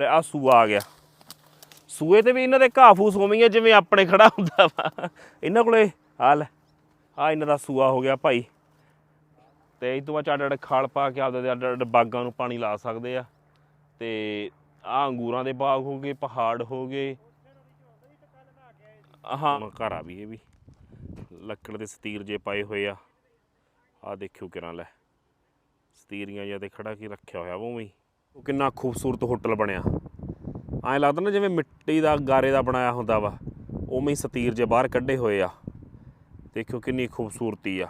ਲੈ ਆ ਸੂਆ ਆ ਗਿਆ। ਸੂਏ ਤੇ ਵੀ ਇਹਨਾਂ ਦੇ ਘਾਹ ਫੂਸ ਉਵੇਂ ਜਿਵੇਂ ਆਪਣੇ ਖੜਾ ਹੁੰਦਾ ਵਾ। ਇਹਨਾਂ ਕੋਲੇ ਆ ਲੈ ਆ ਇਹਨਾਂ ਦਾ ਸੂਆ ਹੋ ਗਿਆ ਭਾਈ। ਤੇ ਇਹ ਤੋਂ ਬਾਅਦ ਅੱਡ ਅੱਡ ਖਾਲ ਪਾ ਕੇ ਆਪਦੇ ਅੱਡ ਅੱਡ ਬਾਗਾਂ ਨੂੰ ਪਾਣੀ ਲਾ ਸਕਦੇ ਆ। ਤੇ ਆ ਅੰਗੂਰਾਂ ਦੇ ਬਾਗ ਹੋ ਗਏ, ਪਹਾੜ ਹੋ ਗਏ। ਹਾਂ ਘਰ ਆ ਵੀ ਇਹ ਵੀ। ਲੱਕੜ ਦੇ ਸਤੀਰ ਜੇ ਪਾਏ ਹੋਏ ਆ। ਆ ਦੇਖਿਓ ਕਿਰਾਂ ਲੈ। ਸਤੀਰੀਆਂ ਜਿਹਾ ਤੇ ਖੜਾ ਕੀ ਰੱਖਿਆ ਹੋਇਆ ਵਾ ਉਵੇਂ ਉਹ ਕਿੰਨਾ ਖੂਬਸੂਰਤ ਹੋਟਲ ਬਣਿਆ। ਐਂ ਲੱਗਦਾ ਨਾ ਜਿਵੇਂ ਮਿੱਟੀ ਦਾ ਗਾਰੇ ਦਾ ਬਣਾਇਆ ਹੁੰਦਾ ਵਾ। ਉਵੇਂ ਹੀ ਸਤੀਰ ਜੇ ਬਾਹਰ ਕੱਢੇ ਹੋਏ ਆ। ਦੇਖਿਓ ਕਿੰਨੀ ਖੂਬਸੂਰਤੀ ਆ।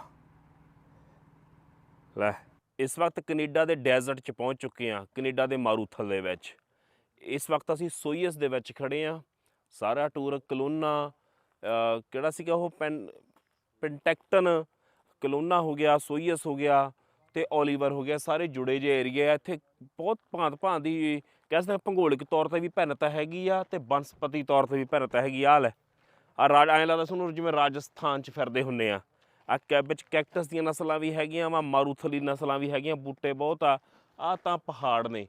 ਲੈ, ਇਸ ਵਕਤ ਕੈਨੇਡਾ ਦੇ ਡੈਜ਼ਰਟ 'ਚ ਪਹੁੰਚ ਚੁੱਕੇ ਆ, ਕੈਨੇਡਾ ਦੇ ਮਾਰੂਥਲ ਦੇ ਵਿੱਚ। ਇਸ ਵਕਤ ਅਸੀਂ ਸੋਈਸ ਦੇ ਵਿੱਚ ਖੜੇ ਆ। ਸਾਰਾ ਟੂਰ ਕਲੋਨਾ ਕਿਹੜਾ ਸੀਗਾ ਉਹ ਪੈਨ, ਪਿੰਟੈਕਟਨ, ਕਲੋਨਾ ਹੋ ਗਿਆ ਸੋਈਸ ਹੋ ਗਿਆ। ਤੇ ਓਲੀਵਰ ਹੋ ਗਿਆ, ਸਾਰੇ ਜੁੜੇ ਜੇ ਏਰੀਆ ਆ। ਇੱਥੇ ਬਹੁਤ ਭਾਂਤ ਭਾਂਤ ਦੀ ਕਹਿ ਸਕਦੇ ਹਾਂ, ਭੂਗੋਲਿਕ ਤੌਰ ਤੇ ਵੀ ਭਿੰਨਤਾ ਹੈਗੀ ਆ ਤੇ ਬਨਸਪਤੀ ਤੌਰ ਤੇ ਵੀ ਭਿੰਨਤਾ ਹੈਗੀ ਆ। ਲੈ ਆ ਰਾਜ, ਐਂ ਲੱਗਦਾ ਸਾਨੂੰ ਜਿਵੇਂ ਰਾਜਸਥਾਨ ਚ ਫਿਰਦੇ ਹੁੰਨੇ ਆ। ਆ ਵਿੱਚ ਕੈਕਟਸ ਦੀਆਂ ਨਸਲਾਂ ਵੀ ਹੈਗੀਆਂ ਵਾ, ਮਾਰੂਥਲੀ ਨਸਲਾਂ ਵੀ ਹੈਗੀਆਂ, ਬੂਟੇ ਬਹੁਤ ਆ। ਆ ਤਾਂ ਪਹਾੜ ਨੇ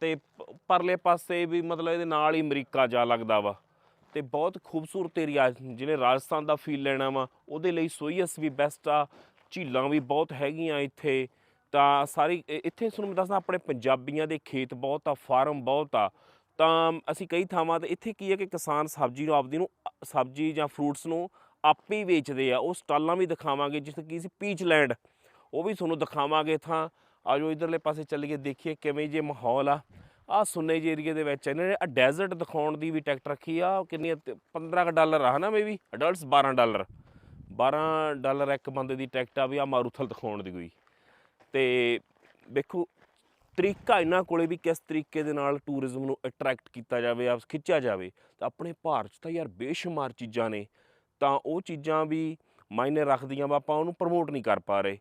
ਤੇ ਪ- ਪਰਲੇ ਪਾਸੇ ਵੀ ਮਤਲਬ ਇਹਦੇ ਨਾਲ ਹੀ ਅਮਰੀਕਾ ਜਾ ਲੱਗਦਾ ਵਾ। ਤੇ ਬਹੁਤ ਖੂਬਸੂਰਤ ਏਰੀਆ ਜਿਹਨੇ ਰਾਜਸਥਾਨ ਦਾ ਫੀਲ ਲੈਣਾ ਵਾ, ਉਹਦੇ ਲਈ ਸੋਈਅਸ ਵੀ ਬੈਸਟ ਆ, ਝੀਲਾਂ ਵੀ ਬਹੁਤ ਹੈਗੀਆਂ ਇੱਥੇ। ਤਾਂ ਸਾਰੀ ਇੱਥੇ ਤੁਹਾਨੂੰ ਮੈਂ ਦੱਸਦਾ ਆਪਣੇ ਪੰਜਾਬੀਆਂ ਦੇ ਖੇਤ ਬਹੁਤ ਆ ਫਾਰਮ ਬਹੁਤ ਆ। ਤਾਂ ਅਸੀਂ ਕਈ ਥਾਵਾਂ ਤੇ, ਇੱਥੇ ਕੀ ਹੈ ਕਿ ਕਿਸਾਨ ਸਬਜ਼ੀ ਨੂੰ, ਆਪਦੀ ਨੂੰ ਸਬਜ਼ੀ ਜਾਂ ਫਰੂਟਸ ਨੂੰ ਆਪੇ ਹੀ ਵੇਚਦੇ ਆ। ਉਹ ਸਟਾਲਾਂ ਵੀ ਦਿਖਾਵਾਂਗੇ ਜਿੱਥੇ ਕੀ ਸੀ ਪੀਚ ਲੈਂਡ ਉਹ ਵੀ ਤੁਹਾਨੂੰ ਦਿਖਾਵਾਂਗੇ ਥਾਂ ਆਜੋ ਇਧਰਲੇ ਪਾਸੇ ਚੱਲੀਏ, ਦੇਖੀਏ ਕਿਵੇਂ ਜੇ ਮਾਹੌਲ ਆ। ਆ ਸੁੰਨੇ ਜੇ ਏਰੀਏ ਦੇ ਵਿੱਚ ਇਹਨਾਂ ਨੇ ਆ ਡੈਜ਼ਰਟ ਦਿਖਾਉਣ ਦੀ ਵੀ ਟਿਕਟ ਰੱਖੀ ਆ। ਉਹ ਕਿੰਨੀ ਆ? 15 ਕੁ ਡਾਲਰ ਆ, ਹਨਾ ਮੇਬੀ ਅਡਲਟਸ 12 ਡਾਲਰ। 12 ਡਾਲਰ ਇੱਕ ਬੰਦੇ ਦੀ ਟਿਕਟ ਆ ਵੀ ਆ ਮਾਰੂਥਲ ਦਿਖਾਉਣ ਦੀ ਕੋਈ। ਤੇ ਵੇਖੋ, ਤਰੀਕਾ ਇਹਨਾਂ ਕੋਲੇ ਵੀ ਕਿਸ ਤਰੀਕੇ ਦੇ ਨਾਲ ਟੂਰਿਜ਼ਮ ਨੂੰ ਅਟਰੈਕਟ ਕੀਤਾ ਜਾਵੇ ਆਪ ਖਿੱਚਿਆ ਜਾਵੇ, ਤਾਂ ਆਪਣੇ ਭਾਰਤ 'ਚ ਤਾਂ ਯਾਰ ਬੇਸ਼ੁਮਾਰ ਚੀਜ਼ਾਂ ਨੇ, ਤਾਂ ਉਹ ਚੀਜ਼ਾਂ ਵੀ ਮਾਇਨੇ ਰੱਖਦੀਆਂ ਵਾ, ਆਪਾਂ ਉਹਨੂੰ ਪ੍ਰਮੋਟ ਨਹੀਂ ਕਰ ਪਾ ਰਹੇ।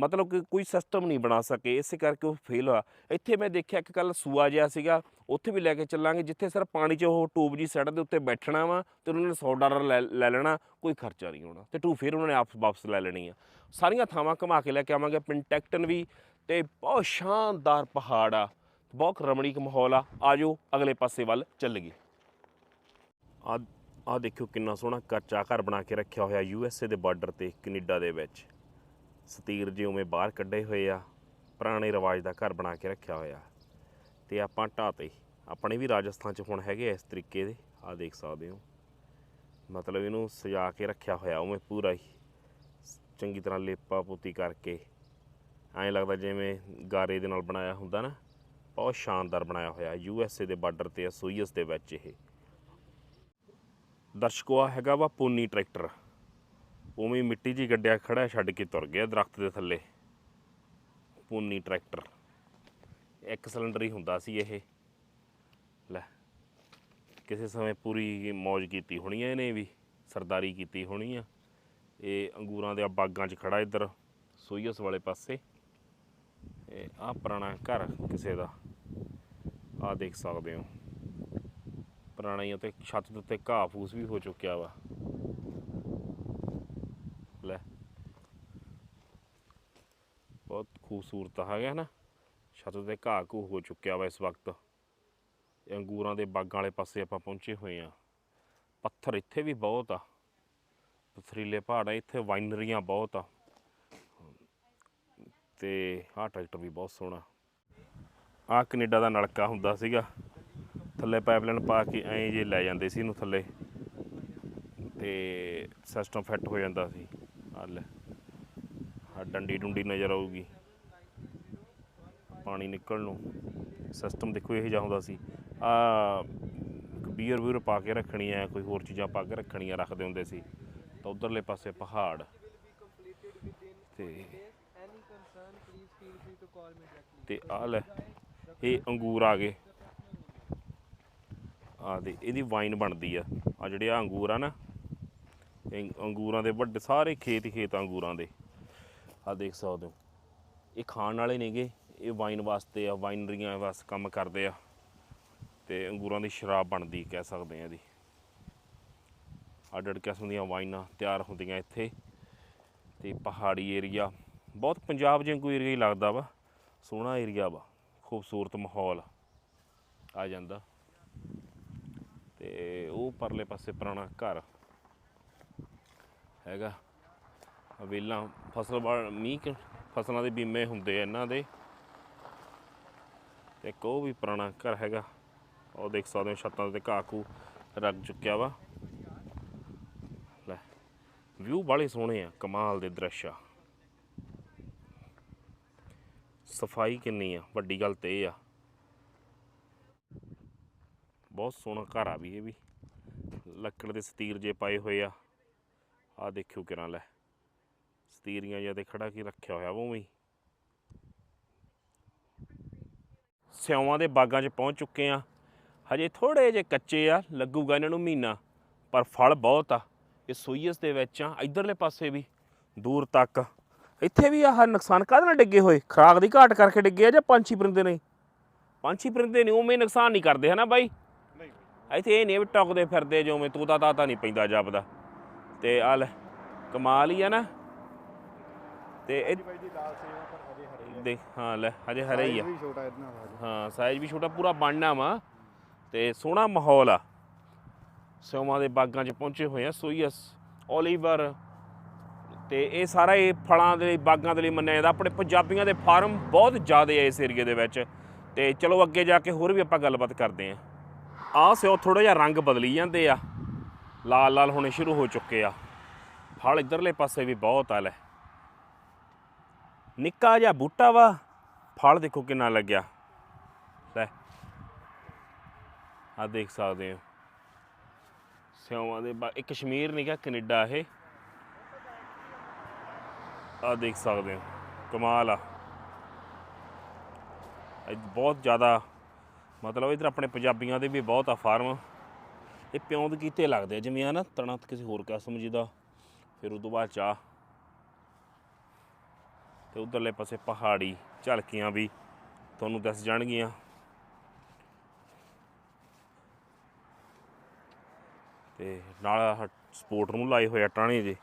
ਮਤਲਬ ਕਿ ਕੋਈ ਸਿਸਟਮ ਨਹੀਂ ਬਣਾ ਸਕੇ, ਇਸੇ ਕਰਕੇ ਉਹ ਫੇਲ ਹੋਇਆ। ਇੱਥੇ ਮੈਂ ਦੇਖਿਆ ਇੱਕ ਕੱਲ ਸੂਆ ਜਿਹਾ ਸੀਗਾ, ਉੱਥੇ ਵੀ ਲੈ ਕੇ ਚੱਲਾਂਗੇ, ਜਿੱਥੇ ਸਰ ਪਾਣੀ 'ਚ ਉਹ ਟੂਬ ਜੀ ਸੈੱਟ ਦੇ ਉੱਤੇ ਬੈਠਣਾ ਵਾ ਤੇ ਉਹਨਾਂ ਨੇ 100 ਡਾਲਰ ਲੈ ਲੈ ਲੈਣਾ, ਕੋਈ ਖਰਚਾ ਨਹੀਂ ਹੋਣਾ। ਤੇ ਟੂ ਫਿਰ ਉਹਨਾਂ ਨੇ ਆਪ ਵਾਪਸ ਲੈ ਲੈਣੀ ਆ। ਸਾਰੀਆਂ ਥਾਵਾਂ ਘੁਮਾ ਕੇ ਲੈ ਕੇ ਆਵਾਂਗੇ, ਪਿੰਟੈਕਟਨ ਵੀ ਤੇ ਬਹੁਤ ਸ਼ਾਨਦਾਰ ਪਹਾੜ ਆ। ਬਹੁਤ ਰਮਣੀਕ ਮਾਹੌਲ ਆ। ਆਜੋ, ਅਗਲੇ ਪਾਸੇ ਵੱਲ ਚੱਲੀਏ। ਆ ਆ ਦੇਖਿਓ ਕਿੰਨਾ ਸੋਹਣਾ ਕੱਚਾ ਘਰ ਬਣਾ ਕੇ ਰੱਖਿਆ ਹੋਇਆ ਯੂ ਐਸ ਏ ਦੇ ਬਾਰਡਰ ਤੇ, ਕੈਨੇਡਾ ਦੇ ਵਿੱਚ। ਸਤੀਰ ਜਿਹੇ ਉਵੇਂ ਬਾਹਰ ਕੱਢੇ ਹੋਏ ਆ, ਪੁਰਾਣੇ ਰਿਵਾਜ ਦਾ ਘਰ ਬਣਾ ਕੇ ਰੱਖਿਆ ਹੋਇਆ। ਤੇ ਆਪਾਂ ਢਾਹ ਤੇ ਆਪਣੇ ਵੀ ਰਾਜਸਥਾਨ ਚ ਹੁਣ ਹੈਗੇ ਆ ਇਸ ਤਰੀਕੇ ਦੇ ਆ ਦੇਖ ਸਕਦੇ ਹੋ। ਮਤਲਬ ਇਹਨੂੰ ਸਜਾ ਕੇ ਰੱਖਿਆ ਹੋਇਆ ਉਵੇਂ ਪੂਰਾ ਹੀ, ਚੰਗੀ ਤਰ੍ਹਾਂ ਲੇਪਾ ਪੋਤੀ ਕਰਕੇ। ਐਂ ਲੱਗਦਾ ਜਿਵੇਂ ਗਾਰੇ ਦੇ ਨਾਲ ਬਣਾਇਆ ਹੁੰਦਾ ਨਾ, ਬਹੁਤ ਸ਼ਾਨਦਾਰ ਬਣਾਇਆ ਹੋਇਆ, ਯੂ ਐਸ ਏ ਦੇ ਬਾਰਡਰ ਤੇ ਆ ਸੋਈਅਸ ਦੇ ਵਿੱਚ ਇਹ। ਦਰਸ਼ਕੋਆ ਹੈਗਾ ਵਾ ਪੋਨੀ ਟਰੈਕਟਰ। ਉਵੇਂ ਮਿੱਟੀ 'ਚ ਹੀ ਗੱਡਿਆ ਖੜਾ ਛੱਡ ਕੇ ਤੁਰ ਗਿਆ ਦਰਖਤ ਦੇ ਥੱਲੇ। ਪੂਨੀ ਟਰੈਕਟਰ। ਇੱਕ ਸਿਲੰਡਰ ਹੀ ਹੁੰਦਾ ਸੀ ਇਹ। ਲੈ, ਕਿਸੇ ਸਮੇਂ ਪੂਰੀ ਮौज ਕੀਤੀ ਹੋਣੀ ਆ ਇਹਨੇ ਵੀ, ਸਰਦਾਰੀ ਕੀਤੀ ਹੋਣੀ ਆ। ਇਹ ਅੰਗੂਰਾਂ ਦੇ ਬਾਗਾਂ 'ਚ ਖੜਾ ਇੱਧਰ ਸੋਈਅਸ ਵਾਲੇ ਪਾਸੇ। ਇਹ ਆ ਪੁਰਾਣਾ ਘਰ ਕਿਸੇ ਦਾ। ਆ ਦੇਖ ਸਕਦੇ ਹੋ। ਪੁਰਾਣਾ ਹੀ ਤੇ ਛੱਤ ਦੇ ਉੱਤੇ ਘਾਹ ਫੂਸ ਵੀ ਹੋ ਚੁੱਕਿਆ ਵਾ ਲੈ ਬਹੁਤ ਖੂਬਸੂਰਤ ਹੈਗਾ ਨਾ ਛੱਤ ਤੇ ਘਾਹ ਘੂ ਹੋ ਚੁੱਕਿਆ ਵਾ ਇਸ ਵਕਤ। ਇਹ ਅੰਗੂਰਾਂ ਦੇ ਬਾਗਾਂ ਵਾਲੇ ਪਾਸੇ ਆਪਾਂ ਪਹੁੰਚੇ ਹੋਏ ਆ। ਪੱਥਰ ਇੱਥੇ ਵੀ ਬਹੁਤ ਆ। ਪਥਰੀਲੇ ਪਹਾੜ ਆ ਇੱਥੇ ਵਾਈਨਰੀਆਂ ਬਹੁਤ ਆ। ਤੇ ਆਹ ਟਰੈਕਟਰ ਵੀ ਬਹੁਤ ਸੋਹਣਾ। ਆਹ ਕੈਨੇਡਾ ਦਾ ਨਲਕਾ ਹੁੰਦਾ ਸੀਗਾ। ਥੱਲੇ ਪਾਈਪਲਾਈਨ ਪਾ ਕੇ ਐਂ ਜੇ ਲੈ ਜਾਂਦੇ ਸੀ ਇਹਨੂੰ ਥੱਲੇ। ਤੇ ਸਿਸਟਮ ਫਿੱਟ ਹੋ ਜਾਂਦਾ ਸੀ। ਆ ਲੈ। ਡੰਡੀ ਡੁੰਡੀ ਨਜ਼ਰ ਆਊਗੀ। ਪਾਣੀ ਨਿਕਲਣ ਨੂੰ। ਸਿਸਟਮ ਦੇਖੋ ਇਹ ਜਿਹਾ ਹੁੰਦਾ ਸੀ। ਆ ਬੀਅਰ ਵੀਰ ਪਾ ਕੇ ਰੱਖਣੀ ਆ, ਕੋਈ ਹੋਰ ਚੀਜ਼ਾਂ ਪਾ ਕੇ ਰੱਖਣੀਆਂ ਰੱਖਦੇ ਹੁੰਦੇ ਸੀ। ਤਾਂ ਉਧਰਲੇ ਪਾਸੇ ਪਹਾੜ। ਤੇ Any ਤੇ ਆ ਲੈ, ਇਹ ਅੰਗੂਰ ਆ ਗਏ। ਆ ਦੇ, ਇਹਦੀ ਵਾਈਨ ਬਣਦੀ ਆ। ਆ ਜਿਹੜੇ ਆ ਅੰਗੂਰ ਆ ਨਾ ਅੰਗੂਰਾਂ ਦੇ ਵੱਡੇ ਸਾਰੇ ਖੇਤ ਹੀ ਖੇਤ ਅੰਗੂਰਾਂ ਦੇ। ਆ ਦੇਖ ਸਕਦੇ ਹੋ। ਇਹ ਖਾਣ ਵਾਲੇ ਨੇਗੇ ਇਹ ਵਾਈਨ ਵਾਸਤੇ ਆ ਵਾਈਨਰੀਆਂ ਵਾਸਤੇ ਕੰਮ ਕਰਦੇ ਆ। ਤੇ ਅੰਗੂਰਾਂ ਦੀ ਸ਼ਰਾਬ ਬਣਦੀ ਕਹਿ ਸਕਦੇ ਆ ਇਹਦੀ। ਅੱਡ ਅੱਡ ਕਿਸਮ ਦੀਆਂ ਵਾਈਨਾਂ ਤਿਆਰ ਹੁੰਦੀਆਂ ਇੱਥੇ। ਤੇ ਪਹਾੜੀ ਏਰੀਆ ਬਹੁਤ ਪੰਜਾਬ ਜਿਹਾ ਕੋਈ ਏਰੀਆ ਹੀ ਲੱਗਦਾ ਵਾ। ਸੋਹਣਾ ਏਰੀਆ ਵਾ, ਖੂਬਸੂਰਤ ਮਾਹੌਲ ਆ ਜਾਂਦਾ। ਤੇ ਉਹ ਪਰਲੇ ਪਾਸੇ ਪੁਰਾਣਾ ਘਰ ਹੈਗਾ। ਵੇਲਾਂ, ਫਸਲ ਵਾਲ, ਮੀਂਹ ਫਸਲਾਂ ਦੇ ਬੀਮੇ ਹੁੰਦੇ ਆ ਇਹਨਾਂ ਦੇ। ਤੇ ਇੱਕ ਉਹ ਵੀ ਪੁਰਾਣਾ ਘਰ ਹੈਗਾ, ਉਹ ਦੇਖ ਸਕਦੇ ਹੋ ਛੱਤਾਂ ਤੇ ਘਾਹ ਘੂ ਰੱਗ ਚੁੱਕਿਆ ਵਾ। ਲੈ, ਵਿਊ ਬਾਲੇ ਸੋਹਣੇ ਆ, ਕਮਾਲ ਦੇ ਦ੍ਰਿਸ਼ ਆ। ਸਫ਼ਾਈ ਕਿੰਨੀ ਆ, ਵੱਡੀ ਗੱਲ ਤੇ ਇਹ ਆ। ਬਹੁਤ ਸੋਹਣਾ ਘਰ ਆ ਵੀ ਇਹ ਵੀ। ਲੱਕੜ ਦੇ ਸਤੀਰ ਜੇ ਪਾਏ ਹੋਏ ਆ। ਆ ਦੇਖਿਓ ਕਿਰਾਂ ਲੈ। ਸਤੀਰੀਆਂ ਜਿਹਾ ਤੇ ਖੜਾ ਕੀ ਰੱਖਿਆ ਹੋਇਆ ਵਾ ਉਵੇਂ ਹੀ। ਸਿਉਆਂ ਦੇ ਬਾਗਾਂ 'ਚ ਪਹੁੰਚ ਚੁੱਕੇ ਆ ਹਜੇ ਥੋੜੇ ਜਿਹੇ ਕੱਚੇ ਆ, ਲੱਗੂਗਾ ਇਹਨਾਂ ਨੂੰ ਮਹੀਨਾ, ਪਰ ਫਲ ਬਹੁਤ ਆ। ਇਹ ਸੋਈਅਸ ਦੇ ਵਿੱਚ ਆ ਇਧਰਲੇ ਪਾਸੇ ਵੀ, ਦੂਰ ਤੱਕ। ਇੱਥੇ ਵੀ ਆਹ ਨੁਕਸਾਨ ਕਾਹਦੇ ਨਾਲ ਡਿੱਗੇ ਹੋਏ? ਖਰਾਕ ਦੀ ਘਾਟ ਕਰਕੇ ਡਿੱਗੇ ਆ ਜਾਂ ਪੰਛੀ ਪਰਿੰਦੇ ਨੇ? ਪੰਛੀ ਪਰਿੰਦੇ ਨਹੀਂ, ਉਵੇਂ ਨੁਕਸਾਨ ਨਹੀਂ ਕਰਦੇ, ਹਨਾ ਬਾਈ? ਇੱਥੇ ਇਹ ਨਹੀਂ ਵੀ ਟੁਕਦੇ ਫਿਰਦੇ ਜਿਵੇਂ ਤੋਤਾ ਤਾਤਾ ਨਹੀਂ ਪੈਂਦਾ ਜਾਪਦਾ। ਤੇ ਆ ਲੈ, ਕਮਾਲ ਹੀ ਆ ਨਾ। ਤੇ ਇਹ ਦੇਖ ਹਾਂ ਲੈ ਹਜੇ ਹਰੇ ਹੀ ਆ। ਹਾਂ ਸਾਈਜ਼ ਵੀ ਛੋਟਾ ਪੂਰਾ ਬਣਨਾ ਵਾ। ਤੇ ਸੋਹਣਾ ਮਾਹੌਲ ਆ। ਸਿਉਮਾਂ ਦੇ ਬਾਗਾਂ 'ਚ ਪਹੁੰਚੇ ਹੋਏ ਆ ਸੋਈਅਸ ਓਲੀਵਰ। ਤੇ ਇਹ ਸਾਰਾ ਇਹ ਫਲਾਂ ਦੇ ਲਈ ਬਾਗਾਂ ਦੇ ਲਈ ਮੰਨਿਆ ਜਾਂਦਾ। ਆਪਣੇ ਪੰਜਾਬੀਆਂ ਦੇ ਫਾਰਮ ਬਹੁਤ ਜ਼ਿਆਦੇ ਆ ਇਸ ਏਰੀਏ ਦੇ ਵਿੱਚ। ਤੇ ਚਲੋ ਅੱਗੇ ਜਾ ਕੇ ਹੋਰ ਵੀ ਆਪਾਂ ਗੱਲਬਾਤ ਕਰਦੇ ਆਂ। ਆਹ ਸਿਓ ਥੋੜਾ ਜਿਹਾ ਰੰਗ ਬਦਲੀ ਜਾਂਦੇ ਆ। ਲਾਲ ਲਾਲ ਹੋਣੇ ਸ਼ੁਰੂ ਹੋ ਚੁੱਕੇ ਆ। ਫਲ ਇਧਰਲੇ ਪਾਸੇ ਵੀ ਬਹੁਤ ਆ ਲੈ। ਨਿੱਕਾ ਜਿਹਾ ਬੂਟਾ ਵਾ। ਫਲ ਦੇਖੋ ਕਿੰਨਾ ਲੱਗਿਆ। ਲੈ ਆ ਦੇਖ ਸਕਦੇ ਹੋ। ਸਿਉਆਂ ਦੇ ਇਹ ਕਸ਼ਮੀਰ ਨਹੀਂ ਗਾ ਕੈਨੇਡਾ ਇਹ। ਆ ਦੇਖ ਸਕਦੇ ਹੋ, ਕਮਾਲ ਆ। ਬਹੁਤ ਜ਼ਿਆਦਾ, ਮਤਲਬ ਇਧਰ ਆਪਣੇ ਪੰਜਾਬੀਆਂ ਦੇ ਵੀ ਬਹੁਤ ਆ ਫਾਰਮ ਇਹ ਪਿਉਂਦ ਕੀਤੇ ਲੱਗਦੇ ਆ, ਜਿਵੇਂ ਆ ਨਾ ਤਣਾ ਕਿਸੇ ਹੋਰ ਕਸਮ ਜੀ ਦਾ। ਫਿਰ ਉਦੋਂ ਬਾਅਦ ਚਾਹ ਤੇ ਉਧਰਲੇ ਪਾਸੇ ਪਹਾੜੀ ਝਲਕੀਆਂ ਵੀ ਤੁਹਾਨੂੰ ਦੱਸ ਜਾਣਗੀਆਂ। ਤੇ ਨਾਲ ਸਪੋਰਟ ਨੂੰ ਲਾਏ ਹੋਏ ਆ ਟਾਣੇ ਜੇ।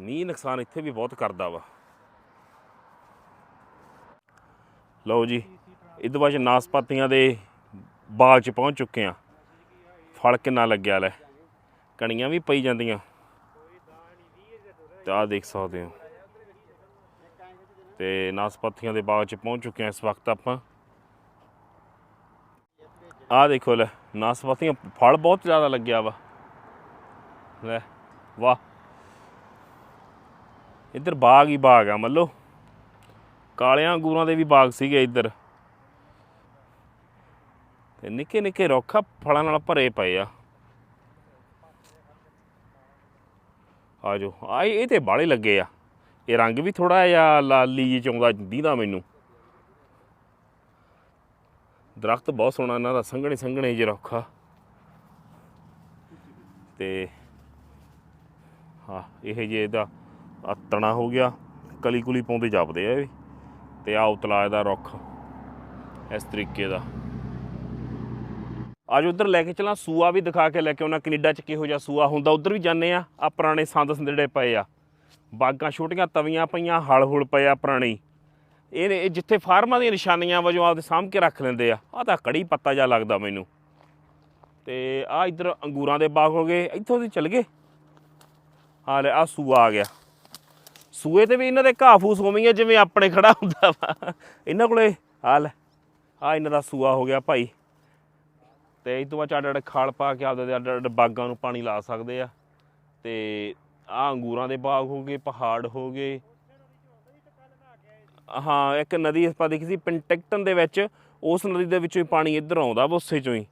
ਮੀਂਹ ਨੁਕਸਾਨ ਇੱਥੇ ਵੀ ਬਹੁਤ ਕਰਦਾ ਵਾ। ਲਓ ਜੀ, ਇਹਦੇ ਬਾਅਦ ਨਾਸਪਾਤੀਆਂ ਦੇ ਬਾਗ 'ਚ ਪਹੁੰਚ ਚੁੱਕੇ ਆ। ਫਲ ਕਿੰਨਾ ਲੱਗਿਆ ਲੈ। ਕਣੀਆਂ ਵੀ ਪਈ ਜਾਂਦੀਆਂ। ਤੇ ਆਹ ਦੇਖ ਸਕਦੇ ਹੋ। ਤੇ ਨਾਸਪਾਤੀਆਂ ਦੇ ਬਾਗ 'ਚ ਪਹੁੰਚ ਚੁੱਕੇ ਹਾਂ ਇਸ ਵਕਤ ਆਪਾਂ। ਆਹ ਦੇਖੋ ਲੈ, ਨਾਸਪਾਤੀਆਂ, ਫਲ ਬਹੁਤ ਜ਼ਿਆਦਾ ਲੱਗਿਆ ਵਾ। ਲੈ, ਵਾਹ। ਇੱਧਰ ਬਾਗ ਹੀ ਬਾਗ ਆ ਮੱਲੋ। ਕਾਲਿਆਂ ਅੰਗੂਰਾਂ ਦੇ ਵੀ ਬਾਗ ਸੀਗੇ ਇੱਧਰ। ਤੇ ਨਿੱਕੇ ਨਿੱਕੇ ਰੁੱਖ ਫਲਾਂ ਨਾਲ ਭਰੇ ਪਏ ਆ। ਆ ਜੋ ਆ ਇਹ ਤੇ ਬਾਲੇ ਲੱਗੇ ਆ। ਇਹ ਰੰਗ ਵੀ ਥੋੜਾ ਜਿਹਾ ਲਾਲੀ ਜਿਹੀ ਚਾਉਂਦਾ ਦੀਦਾ ਮੈਨੂੰ। ਦਰਖਤ ਬਹੁਤ ਸੋਹਣਾ ਇਹਨਾਂ ਦਾ ਸੰਘਣੇ ਸੰਘਣੇ ਜਿਹੇ ਰੁੱਖ ਆ। ਤੇ ਹਾਂ ਇਹ ਜੇ ਇਹਦਾ ਆਹ ਤਣਾ ਹੋ ਗਿਆ ਕਲੀ ਕੁਲੀ ਪਾਉਂਦੇ ਜਾਪਦੇ ਆ ਇਹ ਵੀ। ਤੇ ਆ ਉਤਲਾ ਇਹਦਾ ਰੁੱਖ, ਇਸ ਤਰੀਕੇ ਦਾ। ਅੱਜ ਉਧਰ ਲੈ ਕੇ ਚਲਾਂ, ਸੂਆ ਵੀ ਦਿਖਾ ਕੇ ਲੈ ਕੇ ਆਉਣਾ, ਕੈਨੇਡਾ ਚ ਕਿਹੋ ਜਿਹਾ ਸੂਆ ਹੁੰਦਾ, ਉਧਰ ਵੀ ਜਾਂਦੇ ਆ ਆ ਪੁਰਾਣੇ ਸੰਦ ਸੰਦੜੇ ਪਏ ਆ। ਬਾਗਾਂ ਛੋਟੀਆਂ ਤਵੀਆਂ ਪਈਆਂ, ਹਲ ਹੁਲ ਪਏ ਆ ਪੁਰਾਣੀ। ਇਹ ਇਹ ਜਿੱਥੇ ਫਾਰਮਾਂ ਦੀਆਂ ਨਿਸ਼ਾਨੀਆਂ ਵਜੋਂ ਆਪਦੇ ਸਾਂਭ ਕੇ ਰੱਖ ਲੈਂਦੇ ਆ। ਆ ਤਾਂ ਕੜੀ ਪੱਤਾ ਜਿਹਾ ਲੱਗਦਾ ਮੈਨੂੰ। ਤੇ ਆ ਇਧਰ ਅੰਗੂਰਾਂ ਦੇ ਬਾਗ ਹੋ ਗਏ। ਇੱਥੋਂ ਦੀ ਚੱਲ ਗਏ। ਆ ਲੈ ਆ ਸੂਆ ਆ ਗਿਆ। ਸੂਏ ਤੇ ਵੀ ਇਹਨਾਂ ਦੇ ਘਾਹ ਫੂਸ ਉਵੇਂ ਜਿਵੇਂ ਆਪਣੇ ਖੜਾ ਹੁੰਦਾ ਵਾ। ਇਹਨਾਂ ਕੋਲੇ ਆ ਲੈ ਆ ਇਹਨਾਂ ਦਾ ਸੂਆ ਹੋ ਗਿਆ ਭਾਈ। ਤੇ ਇਸ ਤੋਂ ਬਾਅਦ ਅੱਡ ਅੱਡ ਖਾਲ ਪਾ ਕੇ ਆਪਦੇ ਅੱਡ ਅੱਡ ਬਾਗਾਂ ਨੂੰ ਪਾਣੀ ਲਾ ਸਕਦੇ ਆ। ਤੇ ਆ ਅੰਗੂਰਾਂ ਦੇ ਬਾਗ ਹੋ ਗਏ, ਪਹਾੜ ਹੋ ਗਏ। ਹਾਂ, ਇੱਕ ਨਦੀ ਆਪਾਂ ਦੇਖੀ ਸੀ ਪਿੰਟੈਕਟਨ ਦੇ ਵਿੱਚ, ਉਸ ਨਦੀ ਦੇ ਵਿੱਚੋਂ ਹੀ ਪਾਣੀ ਇੱਧਰ ਆਉਂਦਾ ਵਾ, ਉਸੇ ਚੋਂ ਹੀ।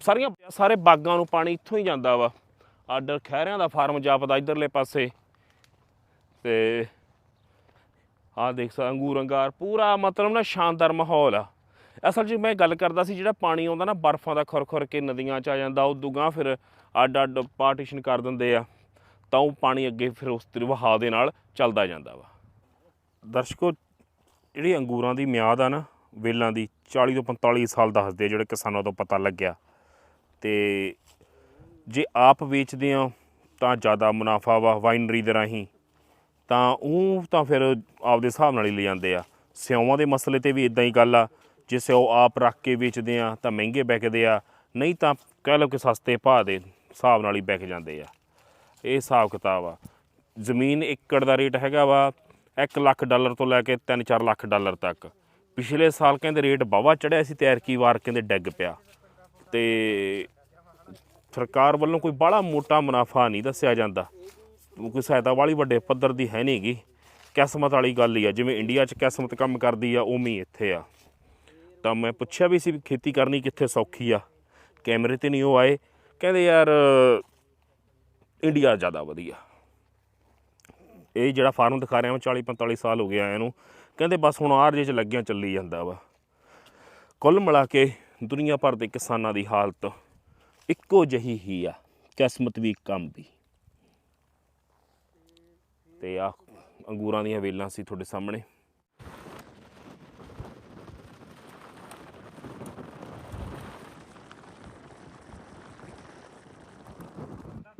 ਸਾਰੀਆਂ ਸਾਰੇ ਬਾਗਾਂ ਨੂੰ ਪਾਣੀ ਇੱਥੋਂ ਹੀ ਜਾਂਦਾ ਵਾ। ਆਡਰ ਖਹਿਰਿਆਂ ਦਾ ਫਾਰਮ ਜਾਪਦਾ ਇਧਰਲੇ ਪਾਸੇ। ਤੇ ਆਹ ਦੇਖ ਸਕ ਅੰਗੂਰ ਅੰਗਾਰ ਪੂਰਾ ਮਤਲਬ ਨਾ ਸ਼ਾਨਦਾਰ ਮਾਹੌਲ ਆ। ਅਸਲ 'ਚ ਮੈਂ ਗੱਲ ਕਰਦਾ ਸੀ ਜਿਹੜਾ ਪਾਣੀ ਆਉਂਦਾ ਨਾ ਬਰਫ਼ਾਂ ਦਾ ਖੁਰ ਖੁਰ ਕੇ ਨਦੀਆਂ 'ਚ ਆ ਜਾਂਦਾ, ਉਹ ਦੁਗਾ ਫਿਰ ਅੱਡ ਅੱਡ ਪਾਰਟੀਸ਼ਨ ਕਰ ਦਿੰਦੇ ਆ, ਤਾਂ ਉਹ ਪਾਣੀ ਅੱਗੇ ਫਿਰ ਉਸ ਵਹਾਅ ਦੇ ਨਾਲ ਚੱਲਦਾ ਜਾਂਦਾ ਵਾ। ਦਰਸ਼ਕੋ, ਜਿਹੜੀ ਅੰਗੂਰਾਂ ਦੀ ਮਿਆਦ ਆ ਨਾ, ਵੇਲਾਂ ਦੀ 40 ਤੋਂ 45 ਸਾਲ ਦੱਸਦੇ ਆ ਜਿਹੜੇ ਕਿਸਾਨਾਂ ਤੋਂ ਪਤਾ ਲੱਗਿਆ। ਤੇ ਜੇ ਆਪ ਵੇਚਦੇ ਆ, ਤਾਂ ਜ਼ਿਆਦਾ ਮੁਨਾਫਾ ਵਾ ਵਾਈਨਰੀ ਦੇ ਰਾਹੀਂ, ਤਾਂ ਉਹ ਤਾਂ ਫਿਰ ਆਪਦੇ ਹਿਸਾਬ ਨਾਲ ਹੀ ਲੈ ਜਾਂਦੇ ਆ। ਸਿਉਵਾਂ ਦੇ ਮਸਲੇ ਤੇ ਵੀ ਇਦਾਂ ਹੀ ਗੱਲ ਆ ਜਿਸ ਉਹ ਆਪ ਰੱਖ ਕੇ ਵੇਚਦੇ ਆ, ਤਾਂ ਮਹਿੰਗੇ ਵਿਕਦੇ ਆ, ਨਹੀਂ ਤਾਂ ਕਹਿ ਲਓ ਕਿ ਸਸਤੇ ਭਾਅ ਦੇ ਹਿਸਾਬ ਨਾਲ ਹੀ ਵਿਕ ਜਾਂਦੇ ਆ। ਇਹ ਹਿਸਾਬ ਕਿਤਾਬ ਆ। ਜ਼ਮੀਨ ਏਕੜ ਦਾ ਰੇਟ ਹੈਗਾ ਵਾ 1 ਲੱਖ ਡਾਲਰ ਤੋਂ ਲੈ ਕੇ 3-4 ਲੱਖ ਡਾਲਰ ਤੱਕ। ਪਿਛਲੇ ਸਾਲ ਕਹਿੰਦੇ ਰੇਟ ਵਾਹਵਾ ਚੜਿਆ ਸੀ ਤੇ ਐਰਕੀ ਵਾਰ ਕਹਿੰਦੇ ਡੈਗ ਪਿਆ। ਤੇ ਸਰਕਾਰ ਵੱਲੋਂ ਕੋਈ ਬਾਹਲਾ ਮੋਟਾ ਮੁਨਾਫਾ ਨਹੀਂ ਦੱਸਿਆ ਜਾਂਦਾ। ਕੋਈ ਸਹਾਇਤਾ ਵਾਲੀ ਵੱਡੇ ਪੱਧਰ ਦੀ ਹੈ ਨਹੀਂਗੀ ਕਿਸਮਤ ਵਾਲੀ ਗੱਲ ਹੀ ਆ, ਜਿਵੇਂ ਇੰਡੀਆ 'ਚ ਕਿਸਮਤ ਕੰਮ ਕਰਦੀ ਆ, ਉਵੇਂ ਹੀ ਇੱਥੇ ਆ। ਤਾਂ ਮੈਂ ਪੁੱਛਿਆ ਵੀ ਸੀ ਵੀ ਖੇਤੀ ਕਰਨੀ ਕਿੱਥੇ ਸੌਖੀ ਆ? ਕੈਮਰੇ ਤੇ ਨਹੀਂ ਉਹ ਆਏ। ਕਹਿੰਦੇ ਯਾਰ, ਇੰਡੀਆ ਜ਼ਿਆਦਾ ਵਧੀਆ। ਇਹ ਜਿਹੜਾ ਫਾਰਮ ਦਿਖਾ ਰਿਹਾ ਮੈਂ 40 45 ਸਾਲ ਹੋ ਗਏ ਆਇਆ ਨੂੰ। ਕਹਿੰਦੇ ਬਸ ਹੁਣ ਆਰ ਜੇ ਚ ਲੱਗਿਆ ਚੱਲੀ ਜਾਂਦਾ ਵਾ। ਕੁੱਲ ਮਿਲਾ ਕੇ ਦੁਨੀਆ ਭਰ ਦੇ ਕਿਸਾਨਾਂ ਦੀ ਹਾਲਤ ਇੱਕੋ ਜਿਹੀ ਹੀ ਆ, ਕਿਸਮਤ ਵੀ ਕੰਮ ਵੀ ਤੇ ਆ ਅੰਗੂਰਾਂ ਦੀਆਂ ਵੇਲਾਂ ਸੀ ਤੁਹਾਡੇ ਸਾਹਮਣੇ।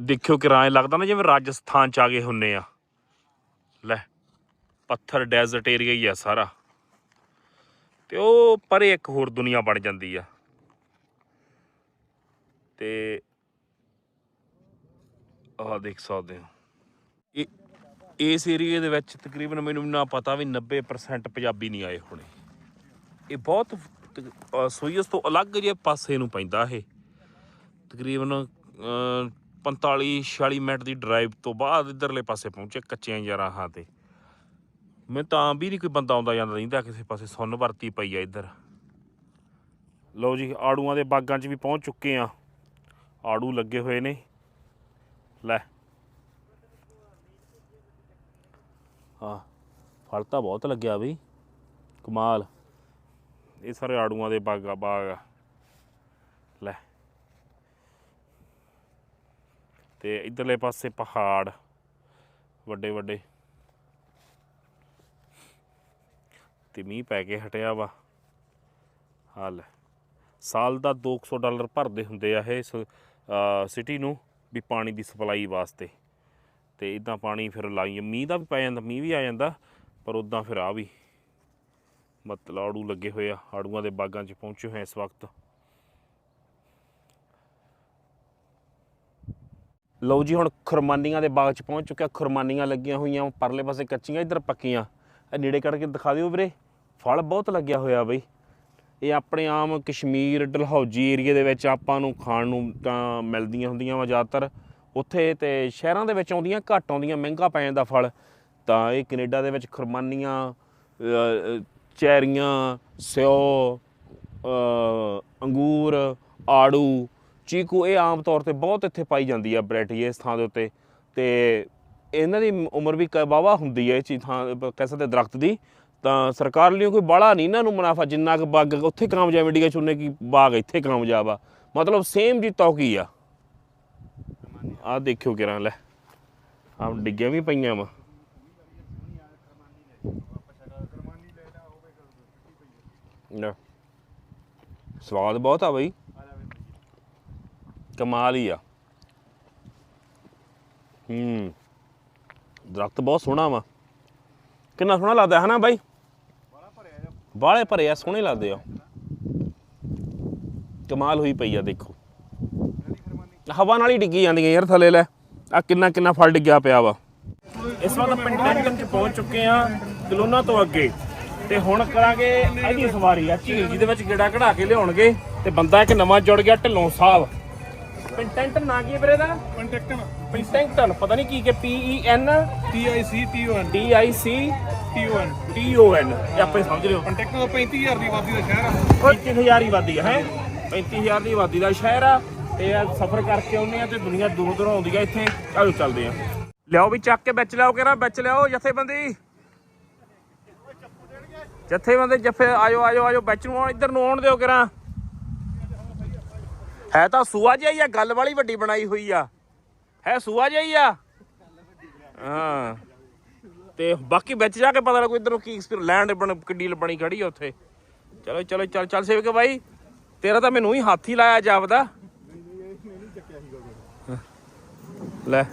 ਦੇਖਿਓ ਕਿ ਰਾਏ ਲੱਗਦਾ ਨਾ ਜਿਵੇਂ ਰਾਜਸਥਾਨ ਚ ਆ ਗਏ ਹੁੰਨੇ ਆ। ਲੈ, ਪੱਥਰ ਡੈਜ਼ਰਟ ਏਰੀਆ ਹੀ ਆ ਸਾਰਾ। ਤੇ ਉਹ ਪਰੇ ਇੱਕ ਹੋਰ ਦੁਨੀਆ ਬਣ ਜਾਂਦੀ ਆ। ਤੇ ਆਹ ਦੇਖ ਸਕਦੇ ਹੋ। ਇਹ, ਇਸ ਏਰੀਏ ਦੇ ਵਿੱਚ ਤਕਰੀਬਨ ਮੈਨੂੰ ਨਾ ਪਤਾ ਵੀ 90% ਪੰਜਾਬੀ ਨਹੀਂ ਆਏ ਹੋਣੇ। ਇਹ ਬਹੁਤ ਤ- ਤੋਂ ਅਲੱਗ ਜਿਹੇ ਪਾਸੇ ਨੂੰ ਪੈਂਦਾ ਇਹ। ਤਕਰੀਬਨ 45 46 ਮਿੰਟ ਦੀ ਡਰਾਈਵ ਤੋਂ ਬਾਅਦ ਇਧਰਲੇ ਪਾਸੇ ਪਹੁੰਚੇ ਕੱਚਿਆਂ ਯਾਰਾਂ ਹਾਂ ਤੇ। ਮੈਂ ਤਾਂ ਵੀ ਨਹੀਂ ਕੋਈ ਬੰਦਾ ਆਉਂਦਾ ਜਾਂਦਾ ਰਹਿੰਦਾ, ਕਿਸੇ ਪਾਸੇ ਸੁੰਨ ਵਰਤੀ ਪਈ ਆ ਇੱਧਰ। ਲਓ ਜੀ, ਆੜੂਆਂ ਦੇ ਬਾਗਾਂ 'ਚ ਵੀ ਪਹੁੰਚ ਚੁੱਕੇ ਆ ਆੜੂ ਲੱਗੇ ਹੋਏ ਨੇ। ਲੈ। ਹਾਂ, ਫਲ ਤਾਂ ਬਹੁਤ ਲੱਗਿਆ ਬਈ। ਕਮਾਲ। ਇਹ ਸਾਰੇ ਆੜੂਆਂ ਦੇ ਬਾਗਾ ਬਾਗ ਆ। ਤੇ ਇਧਰਲੇ ਪਾਸੇ ਪਹਾੜ, ਵੱਡੇ ਵੱਡੇ। ਤੇ ਮੀਂਹ ਪੈ ਕੇ ਹਟਿਆ ਵਾ। ਹਾਲ ਸਾਲ ਦਾ 200 ਡਾਲਰ ਭਰਦੇ ਹੁੰਦੇ ਆ ਇਹ ਸਿਟੀ ਨੂੰ ਵੀ ਪਾਣੀ ਦੀ ਸਪਲਾਈ ਵਾਸਤੇ। ਤੇ ਇਦਾਂ ਪਾਣੀ ਫਿਰ ਲਾਈ ਮੀਂਹ ਦਾ ਵੀ ਪੈ ਜਾਂਦਾ, ਮੀਂਹ ਵੀ ਆ ਜਾਂਦਾ, ਪਰ ਉਦਾਂ ਫਿਰ ਆ ਵੀ ਮਤਲਬ ਆੜੂ ਲੱਗੇ ਹੋਏ ਆ, ਆੜੂਆਂ ਦੇ ਬਾਗਾਂ 'ਚ ਪਹੁੰਚੇ ਹੋਏ ਇਸ ਵਕਤ। ਲਓ ਜੀ, ਹੁਣ ਖੁਰਮਾਨੀਆਂ ਦੇ ਬਾਗ 'ਚ ਪਹੁੰਚ ਚੁੱਕਿਆ। ਖੁਰਮਾਨੀਆਂ ਲੱਗੀਆਂ ਹੋਈਆਂ ਪਰਲੇ ਪਾਸੇ ਕੱਚੀਆਂ, ਇੱਧਰ ਪੱਕੀਆਂ। ਇਹ ਨੇੜੇ ਕਰਕੇ ਦਿਖਾ ਦਿਓ ਵੀਰੇ। ਫਲ ਬਹੁਤ ਲੱਗਿਆ ਹੋਇਆ ਬਈ। ਇਹ ਆਪਣੇ ਆਮ ਕਸ਼ਮੀਰ, ਡਲਹੌਜੀ ਏਰੀਆ ਦੇ ਵਿੱਚ ਆਪਾਂ ਨੂੰ ਖਾਣ ਨੂੰ ਤਾਂ ਮਿਲਦੀਆਂ ਹੁੰਦੀਆਂ ਵਾ ਜ਼ਿਆਦਾਤਰ। ਉੱਥੇ ਤੇ ਸ਼ਹਿਰਾਂ ਦੇ ਵਿੱਚ ਆਉਂਦੀਆਂ, ਘੱਟ ਆਉਂਦੀਆਂ, ਮਹਿੰਗਾ ਪੈ ਜਾਂਦਾ ਫਲ। ਤਾਂ ਇਹ ਕੈਨੇਡਾ ਦੇ ਵਿੱਚ ਖੁਰਮਾਨੀਆਂ ਚੈਰੀਆਂ, ਸਿਓ ਅੰਗੂਰ, ਆੜੂ ਚੀਕੂ ਇਹ ਆਮ ਤੌਰ ਤੇ ਬਹੁਤ ਇੱਥੇ ਪਾਈ ਜਾਂਦੀ ਆ ਵੈਰਾਈਟੀ ਇਸ ਥਾਂ ਦੇ ਉੱਤੇ। ਤੇ ਇਹਨਾਂ ਦੀ ਉਮਰ ਵੀ ਵਾਹਵਾ ਹੁੰਦੀ ਹੈ ਇਹ ਚੀਜ਼ ਥਾਂ, ਕਹਿ ਸਕਦੇ ਦਰਖਤ ਦੀ। ਤਾਂ ਸਰਕਾਰ ਲਈ ਕੋਈ ਬਾਲਾ ਨਹੀਂ ਇਹਨਾਂ ਨੂੰ ਮੁਨਾਫਾ, ਜਿੰਨਾ ਕੁ ਬਾਗ ਉੱਥੇ ਕਾਮਯਾਬ ਇੰਡੀਆ ਚ ਉਹਨੇ ਕੀ ਬਾਗ ਇੱਥੇ ਕਾਮਯਾਬ ਆ। ਮਤਲਬ ਸੇਮ ਜੀ ਤੌਕੀ ਆ। ਆ ਦੇਖਿਓ ਕਿਰਾਂ, ਲੈ। ਆ ਡਿੱਗੀਆਂ ਵੀ ਪਈਆਂ ਵਾ। ਸਵਾਦ ਬਹੁਤ ਆ ਬਈ। ਕਮਾਲ ਹੀ ਆ। ਹੂੰ। ਦਰਖਤ ਬਹੁਤ ਸੋਹਣਾ ਵਾ। ਕਿੰਨਾ ਸੋਹਣਾ ਲੱਗਦਾ ਹੈ ਨਾ ਬਾਈ? ਬਾਲੇ ਭਰੇ ਆ, ਸੋਹਣੇ ਲੱਗਦੇ ਆ। ਕਮਾਲ ਹੋਈ ਪਈ ਆ, ਦੇਖੋ। ਹਵਾ ਨਾਲ ਹੀ ਡਿੱਗੀ ਜਾਂਦੀਆਂ ਯਾਰ ਥੱਲੇ ਲੈ। ਆ ਕਿੰਨਾ ਕਿੰਨਾ ਫਲ ਡਿੱਗਿਆ ਪਿਆ ਵਾ। ਇਸ ਵਾਰ ਪਿੰਡ ਡੈਂਗਨ ਚ ਪਹੁੰਚ ਚੁੱਕੇ ਆ ਕਲੋਨਾ ਤੋਂ ਅੱਗੇ। ਤੇ ਹੁਣ ਕਰਾਂਗੇ ਇਹਦੀ ਸਵਾਰੀ ਆ ਝੀਲ ਜੀ ਦੇ ਵਿੱਚ ਗੇੜਾ ਕਢਾ ਕੇ ਲਿਆਉਣਗੇ। ਤੇ ਬੰਦਾ ਇੱਕ ਨਵਾਂ ਜੁੜ ਗਿਆ ਢਿੱਲੋਂ ਸਾਹਿਬ। ਪਿੰਟੈਂਟ ਨਾਂ ਕੀ ਹੈ ਵੀਰੇ ਦਾ ਕੰਟੈਕਟਨ ਪਿੰਟੈਂਟਨ ਪਤਾ ਨਹੀਂ ਕੀ ਕਿ P E N? T I C T 1 D I C T 1 T O N ਇਹ ਆਪੇ ਸਮਝ ਲਿਓ ਕੰਟੈਕਟਨ ਦਾ 35000 ਦੀ ਆਬਾਦੀ ਦਾ ਸ਼ਹਿਰ ਆ। 35000 ਦੀ ਆਬਾਦੀ ਹੈ? 35000 ਦੀ ਆਬਾਦੀ ਦਾ ਸ਼ਹਿਰ ਆ। ਤੇ ਸਫ਼ਰ ਕਰਕੇ ਆਉਂਦੇ ਆ ਤੇ ਦੁਨੀਆ ਦੂਰ ਦੂਰ ਆਉਂਦੀ ਆ ਇੱਥੇ। ਆਜੋ ਚੱਲਦੇ ਆ। ਲਿਆਓ ਵੀ ਚੱਕ ਕੇ ਵਿੱਚ ਲਿਆਓ ਕਿਹੜਾ ਵਿੱਚ ਲਿਆਓ ਜਥੇਬੰਦੀ। ਜਥੇਬੰਦੀ ਜੱਫੇ ਆਜੋ ਆਜੋ ਆਜੋ ਵਿੱਚ ਨੂੰ ਆਉਣ ਇੱਧਰ ਨੂੰ ਆਉਣ ਦਿਓ ਕਿਰਾਂ ਹੈ ਤਾਂ ਸੂਆ ਜਿਹਾ ਹੀ ਆ, ਗੱਲ ਵਾਲੀ ਵੱਡੀ ਬਣਾਈ ਹੋਈ ਆ। ਹੈ ਸੂਆ ਜਿਹਾ ਹੀ ਆ? ਹਾਂ। ਤੇ ਬਾਕੀ ਵਿੱਚ ਜਾ ਕੇ ਪਤਾ ਲੱਗੂ ਇੱਧਰ ਨੂੰ ਕੀ ਲੈਂਡ ਬਣ, ਕਿੱਡੀ ਬਣੀ ਖੜੀ ਆ ਉੱਥੇ। ਚਲੋ ਚਲੋ, ਚੱਲ ਚੱਲ ਸੇਵਕ ਬਾਈ, ਤੇਰਾ ਤਾਂ ਮੈਨੂੰ ਹੀ ਹੱਥ ਹੀ ਲਾਇਆ ਜਾਪਦਾ। ਲੈ,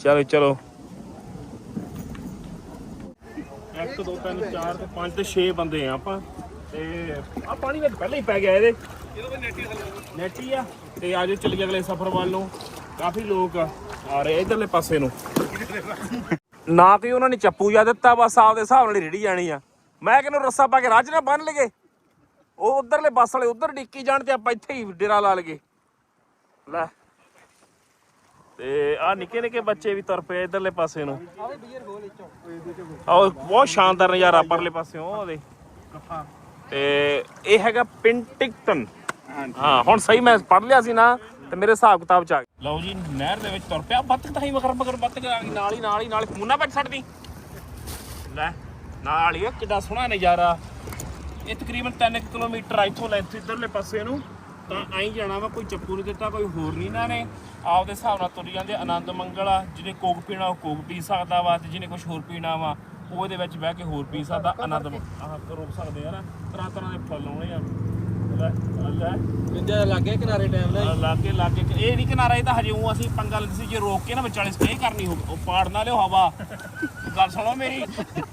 ਚਲੋ ਚਲੋ। 1 2 3 4 5 ਤੇ 6 ਬੰਦੇ ਆ ਆਪਾਂ। ਤੇ ਆ ਪਾਣੀ ਵਿੱਚ ਪਹਿਲਾਂ ਹੀ ਪੈ ਗਿਆ ਇਹਦੇ। ਨੈਟੀ ਆ। ਤੇ ਆਜੋ ਚੱਲੀਏ ਅਗਲੇ ਸਫ਼ਰ ਵੱਲ ਨੂੰ। ਕਾਫੀ ਲੋਕ ਆ ਰਹੇ ਇਧਰਲੇ ਪਾਸੇ ਨੂੰ। ਨਾ ਕਿ ਉਹਨਾਂ ਨੇ ਚੱਪੂ ਜਾ ਦਿੱਤਾ, ਬਸ ਆਪਦੇ ਹਿਸਾਬ ਨਾਲ ਰੇੜੀ ਜਾਣੀ ਆ। ਮੈਂ ਕਿਹਨੂੰ ਰੱਸਾ ਪਾ ਕੇ ਰਾਜ ਨਾ ਬੰਨ ਲਗੇ ਉਹ ਉਧਰਲੇ ਬੱਸ ਵਾਲੇ ਉਧਰ ਡਿੱਕੀ ਜਾਣ ਤੇ ਆਪਾਂ ਇੱਥੇ ਹੀ ਡੇਰਾ ਲਾ ਲਗੇ ਲੈ। ਤੇ ਆ ਨਿੱਕੇ ਨਿੱਕੇ ਬੱਚੇ ਵੀ ਤੁਰ ਪਏ ਇਧਰਲੇ ਪਾਸੇ ਨੂੰ। ਆਵੇ ਬੀਅਰ ਖੋਲ ਇੱਚੋਂ ਆਹ ਬਹੁਤ ਸ਼ਾਨਦਾਰ ਨਜ਼ਾਰਾ ਪਰਲੇ ਪਾਸੇ ਉਹਦੇ। ਤੇ ਇਹ ਹੈਗਾ ਪਿੰਟਿਕਟਨ। ਹਾਂ ਹੁਣ ਸਹੀ ਮੈਂ ਪੜ ਲਿਆ ਸੀ ਨਾ ਤੇ ਮੇਰੇ ਹਿਸਾਬ ਕਿਤਾਬ ਚ ਆ ਗਿਆ ਲਓ ਜੀ ਨਹਿਰ ਦੇ ਵਿੱਚ ਤੁਰ ਪਿਆ ਬੱਤਕ ਤਾਂ ਹੀ ਮਗਰ ਮਗਰ ਬੱਤਕ ਆ ਗਈ ਨਾਲ ਹੀ ਨਾਲ ਹੀ ਨਾਲ ਮੂਨਾ ਵਿੱਚ ਛੱਡਦੀ। ਲੈ ਨਾਲ ਹੀ ਕਿੱਡਾ ਸੋਹਣਾ ਨਜ਼ਾਰਾ। ਇਹ ਤਕਰੀਬਨ 3 ਕਿਲੋਮੀਟਰ ਇੱਥੋਂ ਲੈ ਇੱਥੇ ਇਧਰਲੇ ਪਾਸੇ ਨੂੰ। ਤਾਂ ਆਈ ਜਾਣਾ ਵਾ ਕੋਈ ਚੱਪੂ ਨਹੀਂ ਦਿੱਤਾ ਕੋਈ ਹੋਰ ਨਹੀਂ ਇਹਨਾਂ ਨੇ। ਆਪਦੇ ਹਿਸਾਬ ਨਾਲ ਤੁਰ ਜਾਂਦੇ ਆਨੰਦ ਮੰਗਲ ਆ ਜਿਹਨੇ ਕੋਕ ਪੀਣਾ ਉਹ ਕੋਕ ਪੀ ਸਕਦਾ ਵਾ ਤੇ ਜਿਹਨੇ ਕੁਝ ਹੋਰ ਪੀਣਾ ਵਾ ਉਹ ਇਹਦੇ ਵਿੱਚ ਬਹਿ ਕੇ ਹੋਰ ਪੀ ਸਕਦਾ ਆਨੰਦ ਆਹ ਰੋਕ ਸਕਦੇ ਆ ਨਾ ਤਰ੍ਹਾਂ ਤਰ੍ਹਾਂ ਦੇ ਫੁੱਲ ਆਉਣੇ ਆ। ਲੈ ਲੈ ਲੱਗੇ ਕਿਨਾਰੇ ਟਾਈਮ ਨਾਲ ਆਹ ਲਾਗੇ ਲਾਗੇ ਇਹ ਨਹੀਂ ਕਿਨਾਰਾ ਇਹ ਤਾਂ ਹਜੇ ਉਹ ਅਸੀਂ ਪੰਗਾ ਲੈਂਦੇ ਸੀ ਜੇ ਰੋਕ ਕੇ ਨਾ ਵਿਚਾਲੇ ਸਟੇ ਕਰਨੀ ਹੋ ਉਹ ਪਾੜ ਨਾ ਲਿਓ ਹਵਾ। ਗੱਲ ਸੁਣੋ ਮੇਰੀ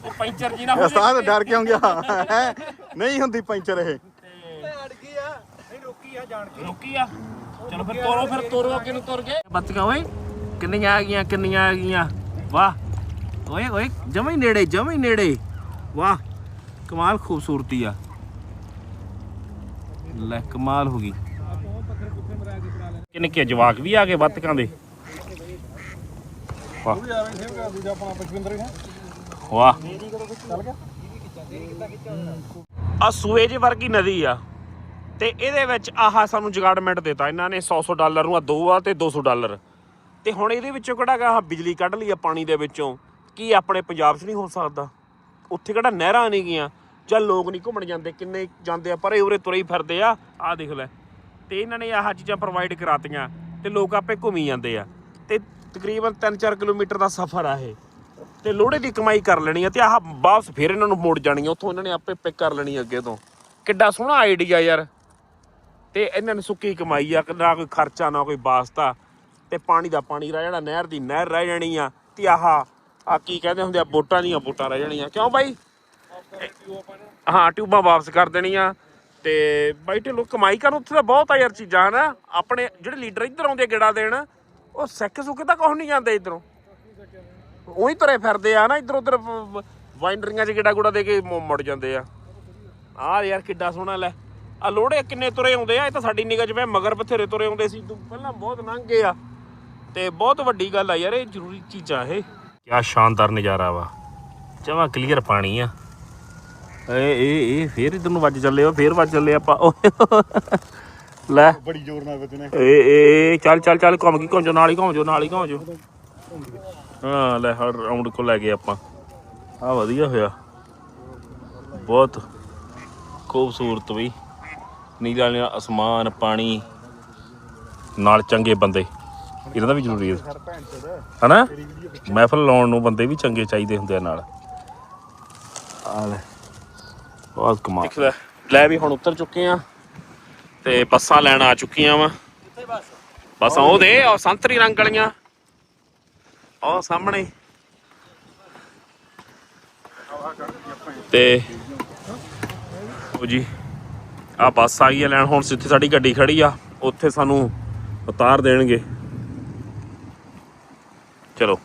ਉਹ ਪੈਂਚਰ ਜੀ ਨਾ ਹੋ ਉਸਤਾਦ ਡਰ ਕਿਉਂ ਗਿਆ? ਹੈਂ? ਨਹੀਂ ਹੁੰਦੀ ਪੈਂਚਰ ਇਹ। ਅੜ ਗਈ ਆ। ਨਹੀਂ ਰੋਕੀ ਆ ਜਾਣ ਰੁਕੀ ਆ। ਚਲੋ ਫਿਰ ਤੋਰੋ ਫਿਰ ਤੋਰੋ ਅੱਗੇ ਨੂੰ ਤੁਰ ਗਏ ਓਏ। ਕਿੰਨੀਆਂ ਆ ਗਈਆਂ ਕਿੰਨੀਆਂ ਆ ਗਈਆਂ। ਵਾਹ। ਓਏ ਓਏ ਜਮਾ ਨੇੜੇ ਜਮਾ ਨੇੜੇ। ਵਾਹ। ਕਮਾਲ ਖੂਬਸੂਰਤੀ ਆ। ਲੈ, ਕਮਾਲ ਹੋ ਗਈ। ਕਿੰਨੇ ਕਿ ਜਵਾਕ ਵੀ ਆ ਗਏ ਬੱਤਕਾਂ ਦੇ? ਵਾਹ। ਵਾਹ। ਆ ਸੂਏਜ ਵਰਗੀ ਨਦੀ ਆ। ਤੇ ਇਹਦੇ ਵਿੱਚ ਆਹ ਸਾਨੂੰ ਜਗਾੜਮੈਂਟ ਦਿੱਤਾ। ਇਹਨਾਂ ਨੇ 100 100 ਡਾਲਰ ਨੂੰ ਆ ਦੋ ਆ ਤੇ 200 ਡਾਲਰ। ਤੇ ਹੁਣ ਇਹਦੇ ਵਿੱਚੋਂ ਕਿਹੜਾ ਗਾ ਬਿਜਲੀ ਕੱਢ ਲਈ ਆ ਪਾਣੀ ਦੇ ਵਿੱਚੋਂ? ਕੀ ਆਪਣੇ ਪੰਜਾਬ 'ਚ ਨਹੀਂ ਹੋ ਸਕਦਾ? ਉੱਥੇ ਕਿਹੜਾ ਨਹਿਰਾਂ ਨਹੀਂ ਗਈਆਂ ਚੱਲ ਲੋਕ ਨਹੀਂ ਘੁੰਮਣ ਜਾਂਦੇ, ਕਿੰਨੇ ਜਾਂਦੇ ਆ, ਪਰੇ ਉਰੇ ਤੁਰੇ ਹੀ ਫਿਰਦੇ ਆ। ਆਹ ਦੇਖ ਲੈ। ਤੇ ਇਹਨਾਂ ਨੇ ਆਹ ਚੀਜ਼ਾਂ ਪ੍ਰੋਵਾਈਡ ਕਰਾਤੀਆਂ ਤੇ ਲੋਕ ਆਪੇ ਘੁੰਮੀ ਜਾਂਦੇ ਆ। ਤੇ ਤਕਰੀਬਨ 3-4 ਕਿਲੋਮੀਟਰ ਦਾ ਸਫ਼ਰ ਆ ਇਹ। ਤੇ ਲੋੜੇ ਦੀ ਕਮਾਈ ਕਰ ਲੈਣੀ ਆ ਤੇ ਆਹ ਵਾਪਸ ਫਿਰ ਇਹਨਾਂ ਨੂੰ ਮੋੜ ਜਾਣੀ ਆ। ਉੱਥੋਂ ਇਹਨਾਂ ਨੇ ਆਪੇ ਪਿਕ ਕਰ ਲੈਣੀ ਅੱਗੇ ਤੋਂ। ਕਿੱਡਾ ਸੋਹਣਾ ਆਈਡੀਆ ਯਾਰ। ਤੇ ਇਹਨਾਂ ਨੇ ਸੁੱਕੀ ਕਮਾਈ ਆ, ਨਾ ਕੋਈ ਖਰਚਾ, ਨਾ ਕੋਈ ਵਾਸਤਾ। ਤੇ ਪਾਣੀ ਦਾ ਪਾਣੀ ਰਹਿ ਜਾਣਾ, ਨਹਿਰ ਦੀ ਨਹਿਰ ਰਹਿ ਜਾਣੀ ਆ। ਤੇ ਆਹ ਆ ਕੀ ਕਹਿੰਦੇ ਹੁੰਦੇ ਆ, ਬੋਟਾਂ ਦੀਆਂ ਬੋਟਾਂ ਰਹਿ ਜਾਣੀਆਂ। ਕਿਉਂ ਬਾਈ? ਹਾਂ। ਟਿਊਬਾਂ ਵਾਪਸ ਕਰ ਦੇਣੀਆਂ। ਤੇ ਬੈਠੇ ਲੋਕ ਕਮਾਈ ਕਰਨ ਉੱਥੇ ਤਾਂ ਬਹੁਤ ਆ ਯਾਰ ਚੀਜ਼ਾਂ, ਹਨਾ? ਆਪਣੇ ਜਿਹੜੇ ਲੀਡਰ ਇੱਧਰ ਆਉਂਦੇ ਗੇੜਾ ਦੇਣ, ਉਹ ਸਿੱਖ ਸੁੱਖ ਤਾਂ ਕੁਛ ਨਹੀਂ ਜਾਂਦੇ ਇੱਧਰੋਂ। ਉਹੀ ਤੁਰੇ ਫਿਰਦੇ ਆ ਨਾ ਇੱਧਰ ਉੱਧਰ ਵਾਈਨਰੀਆਂ 'ਚ ਗੇੜਾ ਗੂੜਾ ਦੇ ਕੇ ਮੁੜ ਜਾਂਦੇ ਆ। ਆਹ ਯਾਰ ਕਿੱਡਾ ਸੋਹਣਾ ਲੈ। ਆ ਲੋੜੇ ਕਿੰਨੇ ਤੁਰੇ ਆਉਂਦੇ ਆ, ਇਹ ਤਾਂ ਸਾਡੀ ਨਿਗਾਹ 'ਚ ਵੇ ਮਗਰ ਬਥੇਰੇ ਤੁਰੇ ਆਉਂਦੇ ਸੀ। ਪਹਿਲਾਂ ਬਹੁਤ ਲੰਘ ਗਏ ਆ। ਤੇ ਬਹੁਤ ਵੱਡੀ ਗੱਲ ਆ ਯਾਰ, ਇਹ ਜ਼ਰੂਰੀ ਚੀਜ਼ਾਂ ਇਹ। ਕੀ ਸ਼ਾਨਦਾਰ ਨਜ਼ਾਰਾ ਵਾ। ਜਮਾ ਕਲੀਅਰ ਪਾਣੀ ਆ। ਏ ਇਹ ਇਹ ਫੇਰ ਇਧਰ ਨੂੰ ਵੱਜ ਚੱਲੇ ਆ ਫੇਰ ਵੱਜ ਚੱਲੇ ਆਪਾਂ। ਓਏ ਲੈ। ਬੜੀ ਜ਼ੋਰ ਨਾਲ ਵੱਜਣੇ। ਏ ਏ ਏ, ਚੱਲ ਚੱਲ ਚੱਲ ਘੁੰਮ ਗਈ ਘੁੰਮ ਜੋ ਨਾਲ ਹੀ ਘੁੰਮ ਜੋ ਨਾਲ ਹੀ ਘੁੰਮ ਜੋ। ਹਾਂ ਲੈ ਹਰ ਰਾਉਂਡ ਕੋ ਲੈ ਗਏ ਆਪਾਂ। ਆ ਵਧੀਆ ਹੋਇਆ। ਬਹੁਤ ਖੂਬਸੂਰਤ ਵੀ। ਨੀਲਾ ਨੀਲਾ ਅਸਮਾਨ ਪਾਣੀ। ਨਾਲ ਚੰਗੇ ਬੰਦੇ। ਇਹਨਾਂ ਦਾ ਵੀ ਜ਼ਰੂਰੀ ਹੈ। ਹਨਾ? ਮਹਿਫਲ ਲਾਉਣ ਨੂੰ ਬੰਦੇ ਵੀ ਚੰਗੇ ਚਾਹੀਦੇ ਹੁੰਦੇ ਆ ਨਾਲ। ਆ ਲੈ। ਬਹੁਤ ਕਮਾਲ ਦੇਖ ਲੈ ਵੀ ਹੁਣ ਉਤਰ ਚੁੱਕੇ ਆ ਤੇ ਬੱਸਾਂ ਲੈਣ ਆ ਚੁੱਕੀਆਂ ਵਾ। ਕਿੱਥੇ ਬਸ ਬੱਸਾਂ ਉਹ ਦੇ ਉਹ ਸੰਤਰੀ ਰੰਗ ਵਾਲੀਆਂ। ਉਹ ਸਾਹਮਣੇ। ਤੇ ਉਹ ਜੀ ਆ ਬੱਸ ਆ ਗਈ ਆ ਲੈਣ, ਹੁਣ ਜਿੱਥੇ ਸਾਡੀ ਗੱਡੀ ਖੜੀ ਆ, ਉੱਥੇ ਸਾਨੂੰ ਉਤਾਰ ਦੇਣਗੇ। ਚਲੋ।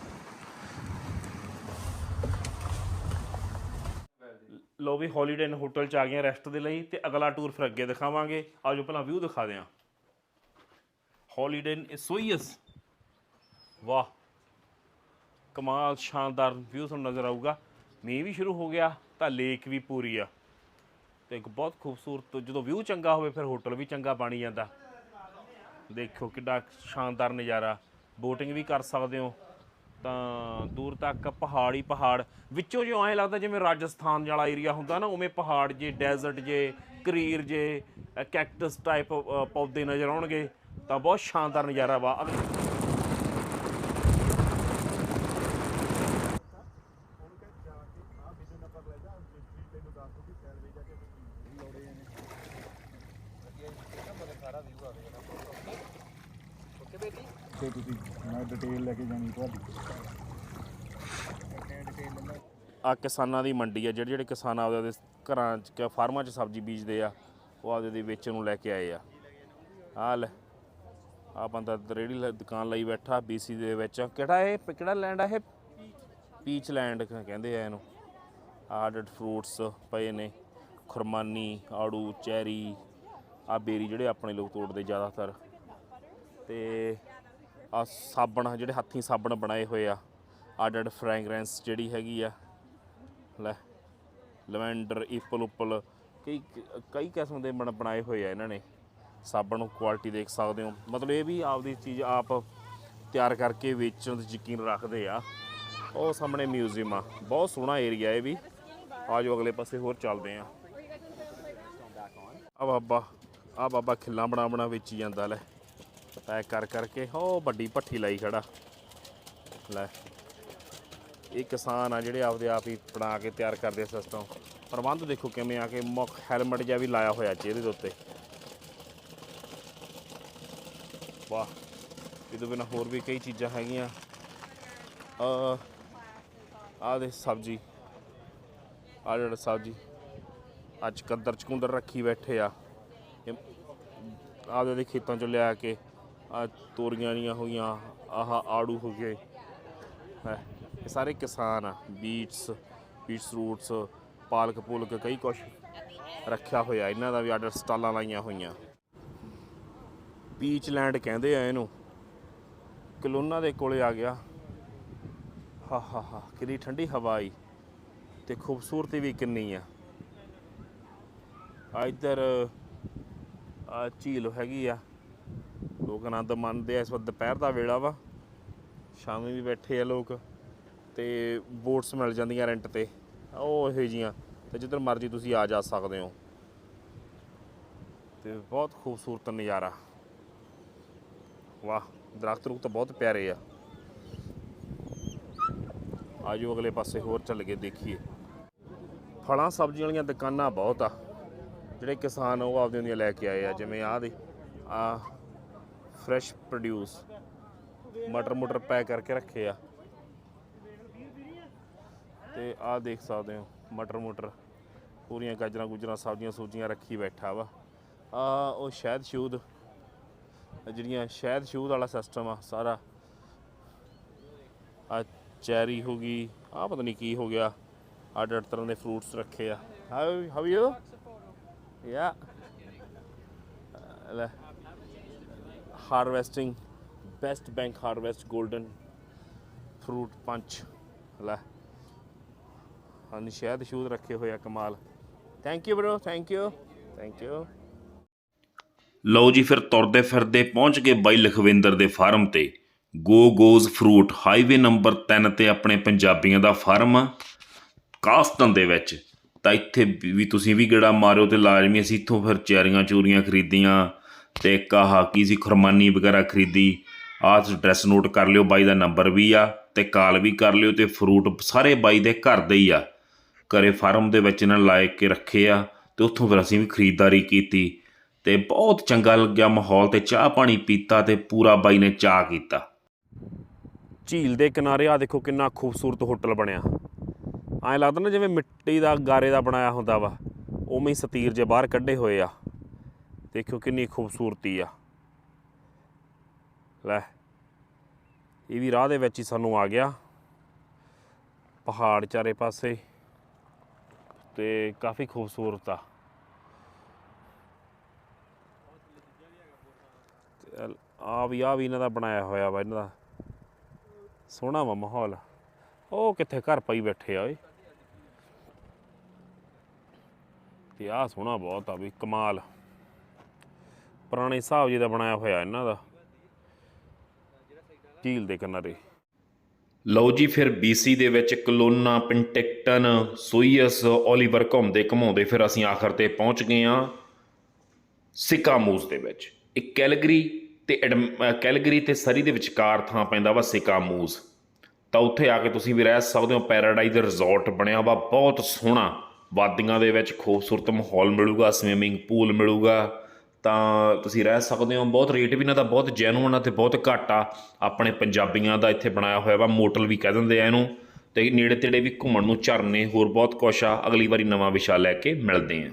ਉਹ ਵੀ ਹੌਲੀਡੇ ਇਨ ਹੋਟਲ ਚ ਆ ਗਏ ਰੈਸਟ ਦੇ ਲਈ ਤੇ ਅਗਲਾ ਟੂਰ ਫਿਰ ਅੱਗੇ ਦਿਖਾਵਾਂਗੇ। ਆਜੋ ਪਹਿਲਾਂ ਵਿਊ ਦਿਖਾ ਦਿਆਂ। ਹੌਲੀਡੇ ਇਨ ਸੋਈਸ ਵਾਹ, ਕਮਾਲ ਸ਼ਾਨਦਾਰ ਵਿਊ ਤੁਹਾਨੂੰ ਨਜ਼ਰ ਆਊਗਾ। ਮੀਂਹ ਵੀ ਸ਼ੁਰੂ ਹੋ ਗਿਆ, ਤਾਂ ਲੇਕ ਵੀ ਪੂਰੀ ਆ। ਤੇ ਇੱਕ ਬਹੁਤ ਖੂਬਸੂਰਤ, ਜਦੋਂ ਵਿਊ ਚੰਗਾ ਹੋਵੇ ਫਿਰ ਹੋਟਲ ਵੀ ਚੰਗਾ ਬਣ ਜਾਂਦਾ। ਦੇਖੋ ਕਿੱਡਾ ਸ਼ਾਨਦਾਰ ਨਜ਼ਾਰਾ। ਬੋਟਿੰਗ ਵੀ ਕਰ ਸਕਦੇ ਹੋ। ਤਾਂ ਦੂਰ ਤੱਕ ਪਹਾੜ ਹੀ ਪਹਾੜ। ਵਿੱਚੋਂ ਜਿਉਂ ਐਂ ਲੱਗਦਾ ਜਿਵੇਂ ਰਾਜਸਥਾਨ ਵਾਲਾ ਏਰੀਆ ਹੁੰਦਾ ਨਾ, ਉਵੇਂ ਪਹਾੜ ਜੇ ਡੈਜ਼ਰਟ ਜੇ, ਕਰੀਰ ਜੇ ਕੈਕਟਸ ਟਾਈਪ ਪੌਦੇ ਨਜ਼ਰ ਆਉਣਗੇ, ਤਾਂ ਬਹੁਤ ਸ਼ਾਨਦਾਰ ਨਜ਼ਾਰਾ ਵਾ ਅਗਰ- ਤੇ ਤੁਸੀਂ ਮੈਂ ਡਿਟੇਲ ਲੈ ਕੇ ਜਾਣੀ ਤੁਹਾਡੀ ਆ ਕਿਸਾਨਾਂ ਦੀ ਮੰਡੀ ਆ ਜਿਹੜੇ ਜਿਹੜੇ ਕਿਸਾਨ ਆਪਦੇ ਆਪਦੇ ਘਰਾਂ 'ਚ ਕਿ ਫਾਰਮਾਂ 'ਚ ਸਬਜ਼ੀ ਬੀਜਦੇ ਆ, ਉਹ ਆਪਦੇ ਦੇ ਵੇਚਣ ਨੂੰ ਲੈ ਕੇ ਆਏ ਆ। ਆ ਲੈ ਆ ਬੰਦਾ ਰੇੜੀ ਲ- ਦੁਕਾਨ ਲਈ ਬੈਠਾ ਬੀਸੀ ਦੇ ਵਿੱਚ। ਕਿਹੜਾ ਇਹ ਕਿਹੜਾ ਲੈਂਡ ਆ ਇਹ? ਪੀਚ ਲੈਂਡ ਕਹਿੰਦੇ ਆ ਇਹਨੂੰ। ਆਰਡਡ ਫਰੂਟਸ ਪਏ ਨੇ, ਖੁਰਮਾਨੀ, ਆੜੂ, ਚੈਰੀ ਆ ਬੇਰੀ ਜਿਹੜੇ ਆਪਣੇ ਲੋਕ ਤੋੜਦੇ ਜ਼ਿਆਦਾਤਰ। ਤੇ ਆ ਸਾਬਣ ਜਿਹੜੇ ਹੱਥੀਂ ਸਾਬਣ ਬਣਾਏ ਹੋਏ ਆ। ਆਰਡਡ ਫ੍ਰੈਗਰੈਂਸ ਜਿਹੜੀ ਹੈਗੀ ਆ। ਲੈ, ਲਵੈਂਡਰ, ਈਪਲ ਉਪਲ, ਕਈ ਕਈ ਕਿਸਮ ਦੇ ਬਣ- ਬਣਾਏ ਹੋਏ ਆ ਇਹਨਾਂ ਨੇ। ਸਾਬਣ ਨੂੰ ਕੁਆਲਿਟੀ ਦੇਖ ਸਕਦੇ ਹੋ। ਮਤਲਬ ਇਹ ਵੀ ਆਪਦੀ ਚੀਜ਼ ਆਪ ਤਿਆਰ ਕਰਕੇ ਵੇਚਣ ਤੇ ਯਕੀਨ ਰੱਖਦੇ ਆ। ਉਹ ਸਾਹਮਣੇ ਮਿਊਜ਼ੀਅਮ ਆ। ਬਹੁਤ ਸੋਹਣਾ ਏਰੀਆ ਇਹ ਵੀ। ਆਜੋ ਅਗਲੇ ਪਾਸੇ ਹੋਰ ਚੱਲਦੇ ਆ। ਆ ਬਾਬਾ ਆ ਬਾਬਾ ਖਿੱਲਾਂ ਬਣਾ ਬਣਾ ਵੇਚੀ ਜਾਂਦਾ, ਲੈ। ਪੈਕ ਕਰ ਕਰਕੇ ਹੋ ਵੱਡੀ ਭੱਠੀ ਲਾਈ ਖੜਾ। ਲੈ। ਇਹ ਕਿਸਾਨ ਆ ਜਿਹੜੇ ਆਪਦੇ ਆਪ ਹੀ ਬਣਾ ਕੇ ਤਿਆਰ ਕਰਦੇ ਸਿਸਟਮ ਪ੍ਰਬੰਧ ਦੇਖੋ ਕਿਵੇਂ ਆ ਕੇ ਮੁੱਖ ਹੈਲਮਟ ਜਿਹਾ ਵੀ ਲਾਇਆ ਹੋਇਆ ਚਿਹਰੇ ਦੇ ਉੱਤੇ। ਵਾਹ, ਇਹਦੇ ਬਿਨਾ ਹੋਰ ਵੀ ਕਈ ਚੀਜ਼ਾਂ ਹੈਗੀਆਂ। ਅ ਆ ਦੇ ਸਬਜੀ। ਆ ਜਿਹੜਾ ਸਬਜੀ, ਅੱਜ ਕੰਦਰ ਚਕੁੰਦਰ ਰੱਖੀ ਬੈਠੇ ਆ। ਇਹ ਦੇ ਖੇਤਾਂ ਚੋਂ ਲਿਆ ਕੇ ਆ ਤੋਰੀਆਂ ਦੀਆਂ ਹੋਈਆਂ, ਆਹ ਆੜੂ ਹੋ ਗਏ। ਹੈ। ਇਹ ਸਾਰੇ ਕਿਸਾਨ ਆ, ਬੀਟਸ ਬੀਟਸ, ਰੂਟਸ, ਪਾਲਕ ਪੁਲਕ, ਕਈ ਕੁਛ ਰੱਖਿਆ ਹੋਇਆ, ਇਹਨਾਂ ਦਾ ਵੀ ਆਰਡਰ ਸਟਾਲਾਂ ਲਾਈਆਂ ਹੋਈਆਂ। ਬੀਚ ਲੈਂਡ ਕਹਿੰਦੇ ਆ ਇਹਨੂੰ, ਕਲੋਨਾ ਦੇ ਕੋਲੇ ਆ ਗਿਆ। ਹਾ ਹਾ ਹਾ, ਕਿੰਨੀ ਠੰਡੀ ਹਵਾ ਆਈ ਤੇ ਖੂਬਸੂਰਤੀ ਵੀ ਕਿੰਨੀ ਆ। ਆ ਇੱਧਰ, ਆ ਝੀਲ ਹੈਗੀ ਆ, ਲੋਕ ਆਨੰਦ ਮੰਨਦੇ ਆ, ਇਸ ਵਕਤ ਦੁਪਹਿਰ ਦਾ ਵੇਲਾ ਵਾ, ਸ਼ਾਮੀ ਵੀ ਬੈਠੇ ਆ ਲੋਕ। ਤੇ ਬੋਟਸ ਮਿਲ ਜਾਂਦੀਆਂ ਰੈਂਟ ਤੇ। ਉਹ ਇਹੋ ਜੀਆਂ ਤੇ ਜਿੱਧਰ ਮਰਜ਼ੀ ਤੁਸੀਂ ਆ ਜਾ ਸਕਦੇ ਹੋ। ਤੇ ਬਹੁਤ ਖੂਬਸੂਰਤ ਨਜ਼ਾਰਾ। ਵਾਹ, ਦਰਖਤ ਰੁੱਖ ਤਾਂ ਬਹੁਤ ਪਿਆਰੇ ਆ। ਆਜੋ ਅਗਲੇ ਪਾਸੇ ਹੋਰ ਚੱਲ ਕੇ ਦੇਖੀਏ। ਫਲਾਂ, ਸਬਜ਼ੀਆਂ ਵਾਲੀਆਂ ਦੁਕਾਨਾਂ ਬਹੁਤ ਆ। ਜਿਹੜੇ ਕਿਸਾਨ ਉਹ ਆਪਦੇ ਹੁੰਦੀਆਂ ਲੈ ਕੇ ਆਏ ਆ। ਜਿਵੇਂ ਆਹ ਦੇ ਆ ਫਰੈਸ਼ ਪ੍ਰੋਡਿਊਸ ਮਟਰ ਮੁਟਰ ਪੈਕ ਕਰਕੇ ਰੱਖੇ ਆ। ਤੇ ਆਹ ਦੇਖ ਸਕਦੇ ਹੋ, ਮਟਰ ਮੁਟਰ, ਪੂਰੀਆਂ ਗਾਜਰਾਂ ਗੁਜਰਾਂ, ਸਬਜ਼ੀਆਂ ਸੂਜੀਆਂ ਰੱਖੀ ਬੈਠਾ ਵਾ। ਆ ਉਹ ਸ਼ਹਿਦ ਸ਼ੂਦ, ਜਿਹੜੀਆਂ ਸ਼ਹਿਦ ਸ਼ੂਦ ਵਾਲਾ ਸਿਸਟਮ ਆ ਸਾਰਾ। ਆ ਚੈਰੀ ਹੋ ਗਈ ਆ ਪਤਾ ਨਹੀਂ ਕੀ ਹੋ ਗਿਆ। ਅੱਡ ਅੱਡ ਤਰ੍ਹਾਂ ਦੇ ਫਰੂਟਸ ਰੱਖੇ ਆ। ਹਾਊ ਹਾਊ ਯੂ ਯਾ ਲੈ। Harvesting best bank harvest golden fruit punch ਲੈ। ਹਾਂ ਸ਼ਾਇਦ ਸ਼ੂਦ ਰੱਖੇ ਹੋਏ ਆ ਕਮਾਲ। Thank you bro thank you thank you ਲਓ ਜੀ ਫਿਰ ਤੁਰਦੇ ਫਿਰਦੇ ਪਹੁੰਚ ਗਏ ਬਾਈ ਲਖਵਿੰਦਰ ਦੇ ਫਾਰਮ ਤੇ। Go goes fruit highway number 3 ਤੇ ਆਪਣੇ ਪੰਜਾਬੀਆਂ ਦਾ ਫਾਰਮ ਆ। ਕਾਸਟਨ ਦੇ ਵਿੱਚ। ਤਾਂ ਇੱਥੇ ਵੀ ਵੀ ਤੁਸੀਂ ਵੀ ਗੇੜਾ ਮਾਰਿਓ ਤੇ ਲਾਜ਼ਮੀ ਅਸੀਂ ਇੱਥੋਂ ਫਿਰ ਚੈਰੀਆਂ ਚੂਰੀਆਂ ਖਰੀਦੀਆਂ ਤੇ ਇੱਕ ਆਹ ਕੀ ਸੀ, ਖੁਰਮਾਨੀ ਵਗੈਰਾ ਖਰੀਦੀ। ਆਹ ਤੁਸੀਂ ਐਡਰੈਸ ਨੋਟ ਕਰ ਲਿਓ, ਬਾਈ ਦਾ ਨੰਬਰ ਵੀ ਆ ਤੇ ਕਾਲ ਵੀ ਕਰ ਲਿਓ ਤੇ ਫਰੂਟ ਸਾਰੇ ਬਾਈ ਦੇ ਘਰ ਦੇ ਹੀ ਆ। ਘਰੇ ਫਾਰਮ ਦੇ ਵਿੱਚ ਇਹਨਾਂ ਲਾਇਕ ਕੇ ਰੱਖੇ ਆ ਤੇ ਉੱਥੋਂ ਫਿਰ ਅਸੀਂ ਵੀ ਖਰੀਦਦਾਰੀ ਕੀਤੀ ਤੇ ਬਹੁਤ ਚੰਗਾ ਲੱਗਿਆ ਮਾਹੌਲ ਤੇ ਚਾਹ ਪਾਣੀ ਪੀਤਾ ਤੇ ਪੂਰਾ ਬਾਈ ਨੇ ਚਾਹ ਕੀਤਾ। ਝੀਲ ਦੇ ਕਿਨਾਰੇ ਆ ਦੇਖੋ ਕਿੰਨਾ ਖੂਬਸੂਰਤ ਹੋਟਲ ਬਣਿਆ। ਐਂ ਲੱਗਦਾ ਨਾ ਜਿਵੇਂ ਮਿੱਟੀ ਦਾ ਗਾਰੇ ਦਾ ਬਣਾਇਆ ਹੁੰਦਾ ਵਾ, ਉਵੇਂ ਹੀ ਸਤੀਰ ਜੇ ਬਾਹਰ ਕੱਢੇ ਹੋਏ ਆ। ਦੇਖਿਓ ਕਿੰਨੀ ਖੂਬਸੂਰਤੀ ਆ। ਲੈ, ਇਹ ਵੀ ਰਾਹ ਦੇ ਵਿੱਚ ਹੀ ਸਾਨੂੰ ਆ ਗਿਆ। ਪਹਾੜ ਚਾਰੇ ਪਾਸੇ। ਤੇ ਕਾਫੀ ਖੂਬਸੂਰਤ ਆ। ਆ ਵੀ ਆ ਵੀ ਇਹਨਾਂ ਦਾ ਬਣਾਇਆ ਹੋਇਆ ਵਾ, ਇਹਨਾਂ ਦਾ। ਸੋਹਣਾ ਵਾ ਮਾਹੌਲ। ਉਹ ਕਿੱਥੇ ਘਰ ਪਈ ਬੈਠੇ ਆ ਓਏ। ਤੇ ਆ ਸੋਹਣਾ ਬਹੁਤ ਆ ਵੀ, ਕਮਾਲ। ਪੁਰਾਣੇ ਹਿਸਾਬ ਜੀ ਦਾ ਬਣਾਇਆ ਹੋਇਆ ਇਹਨਾਂ ਦਾ। ਝੀਲ ਦੇ ਕਿਨਾਰੇ। ਲਓ ਜੀ, ਫਿਰ BC ਦੇ ਵਿੱਚ ਕਲੋਨਾ, ਪਿੰਟਿਕਟਨ, ਸੋਈਅਸ, ਓਲੀਵਰ ਘੁੰਮਦੇ ਘਮਾਉਂਦੇ, ਫਿਰ ਅਸੀਂ ਆਖਰ ਤੇ ਪਹੁੰਚ ਗਏ ਹਾਂ ਸਿਕਾਮੂਸ ਦੇ ਵਿੱਚ। ਇਹ ਕੈਲਗਰੀ ਤੇ ਐਡਮ- ਕੈਲਗਰੀ ਤੇ ਸਰੀ ਦੇ ਵਿਚਕਾਰ ਥਾਂ ਪੈਂਦਾ ਵਾ ਸਿਕਾਮੂਸ ਤਾਂ ਉੱਥੇ ਆ ਕੇ ਤੁਸੀਂ ਵੀ ਰਹਿ ਸਕਦੇ ਹੋ, ਪੈਰਾਡਾਈਜ਼ ਰਿਜ਼ੋਰਟ ਬਣਿਆ ਵਾ, ਬਹੁਤ ਸੋਹਣਾ। ਵਾਦੀਆਂ ਦੇ ਵਿੱਚ ਖੂਬਸੂਰਤ ਮਾਹੌਲ ਮਿਲੂਗਾ, ਸਵਿਮਿੰਗ ਪੂਲ ਮਿਲੂਗਾ। ਤਾਂ ਤੁਸੀਂ ਰਹਿ ਸਕਦੇ ਹੋ, ਬਹੁਤ ਰੇਟ ਵੀ ਇਹਨਾਂ ਦਾ ਬਹੁਤ ਜੈਨੂਅਨ ਆ ਅਤੇ ਬਹੁਤ ਘੱਟ ਆ। ਆਪਣੇ ਪੰਜਾਬੀਆਂ ਦਾ ਇੱਥੇ ਬਣਾਇਆ ਹੋਇਆ ਵਾ, ਮੋਟਲ ਵੀ ਕਹਿ ਦਿੰਦੇ ਆ ਇਹਨੂੰ। ਤੇ ਨੇੜੇ ਤੇੜੇ ਵੀ ਘੁੰਮਣ ਨੂੰ ਝਰਨੇ, ਹੋਰ ਬਹੁਤ ਕੁਛ ਆ। ਅਗਲੀ ਵਾਰੀ ਨਵਾਂ ਵਿਸ਼ਾ ਲੈ ਕੇ ਮਿਲਦੇ ਹਾਂ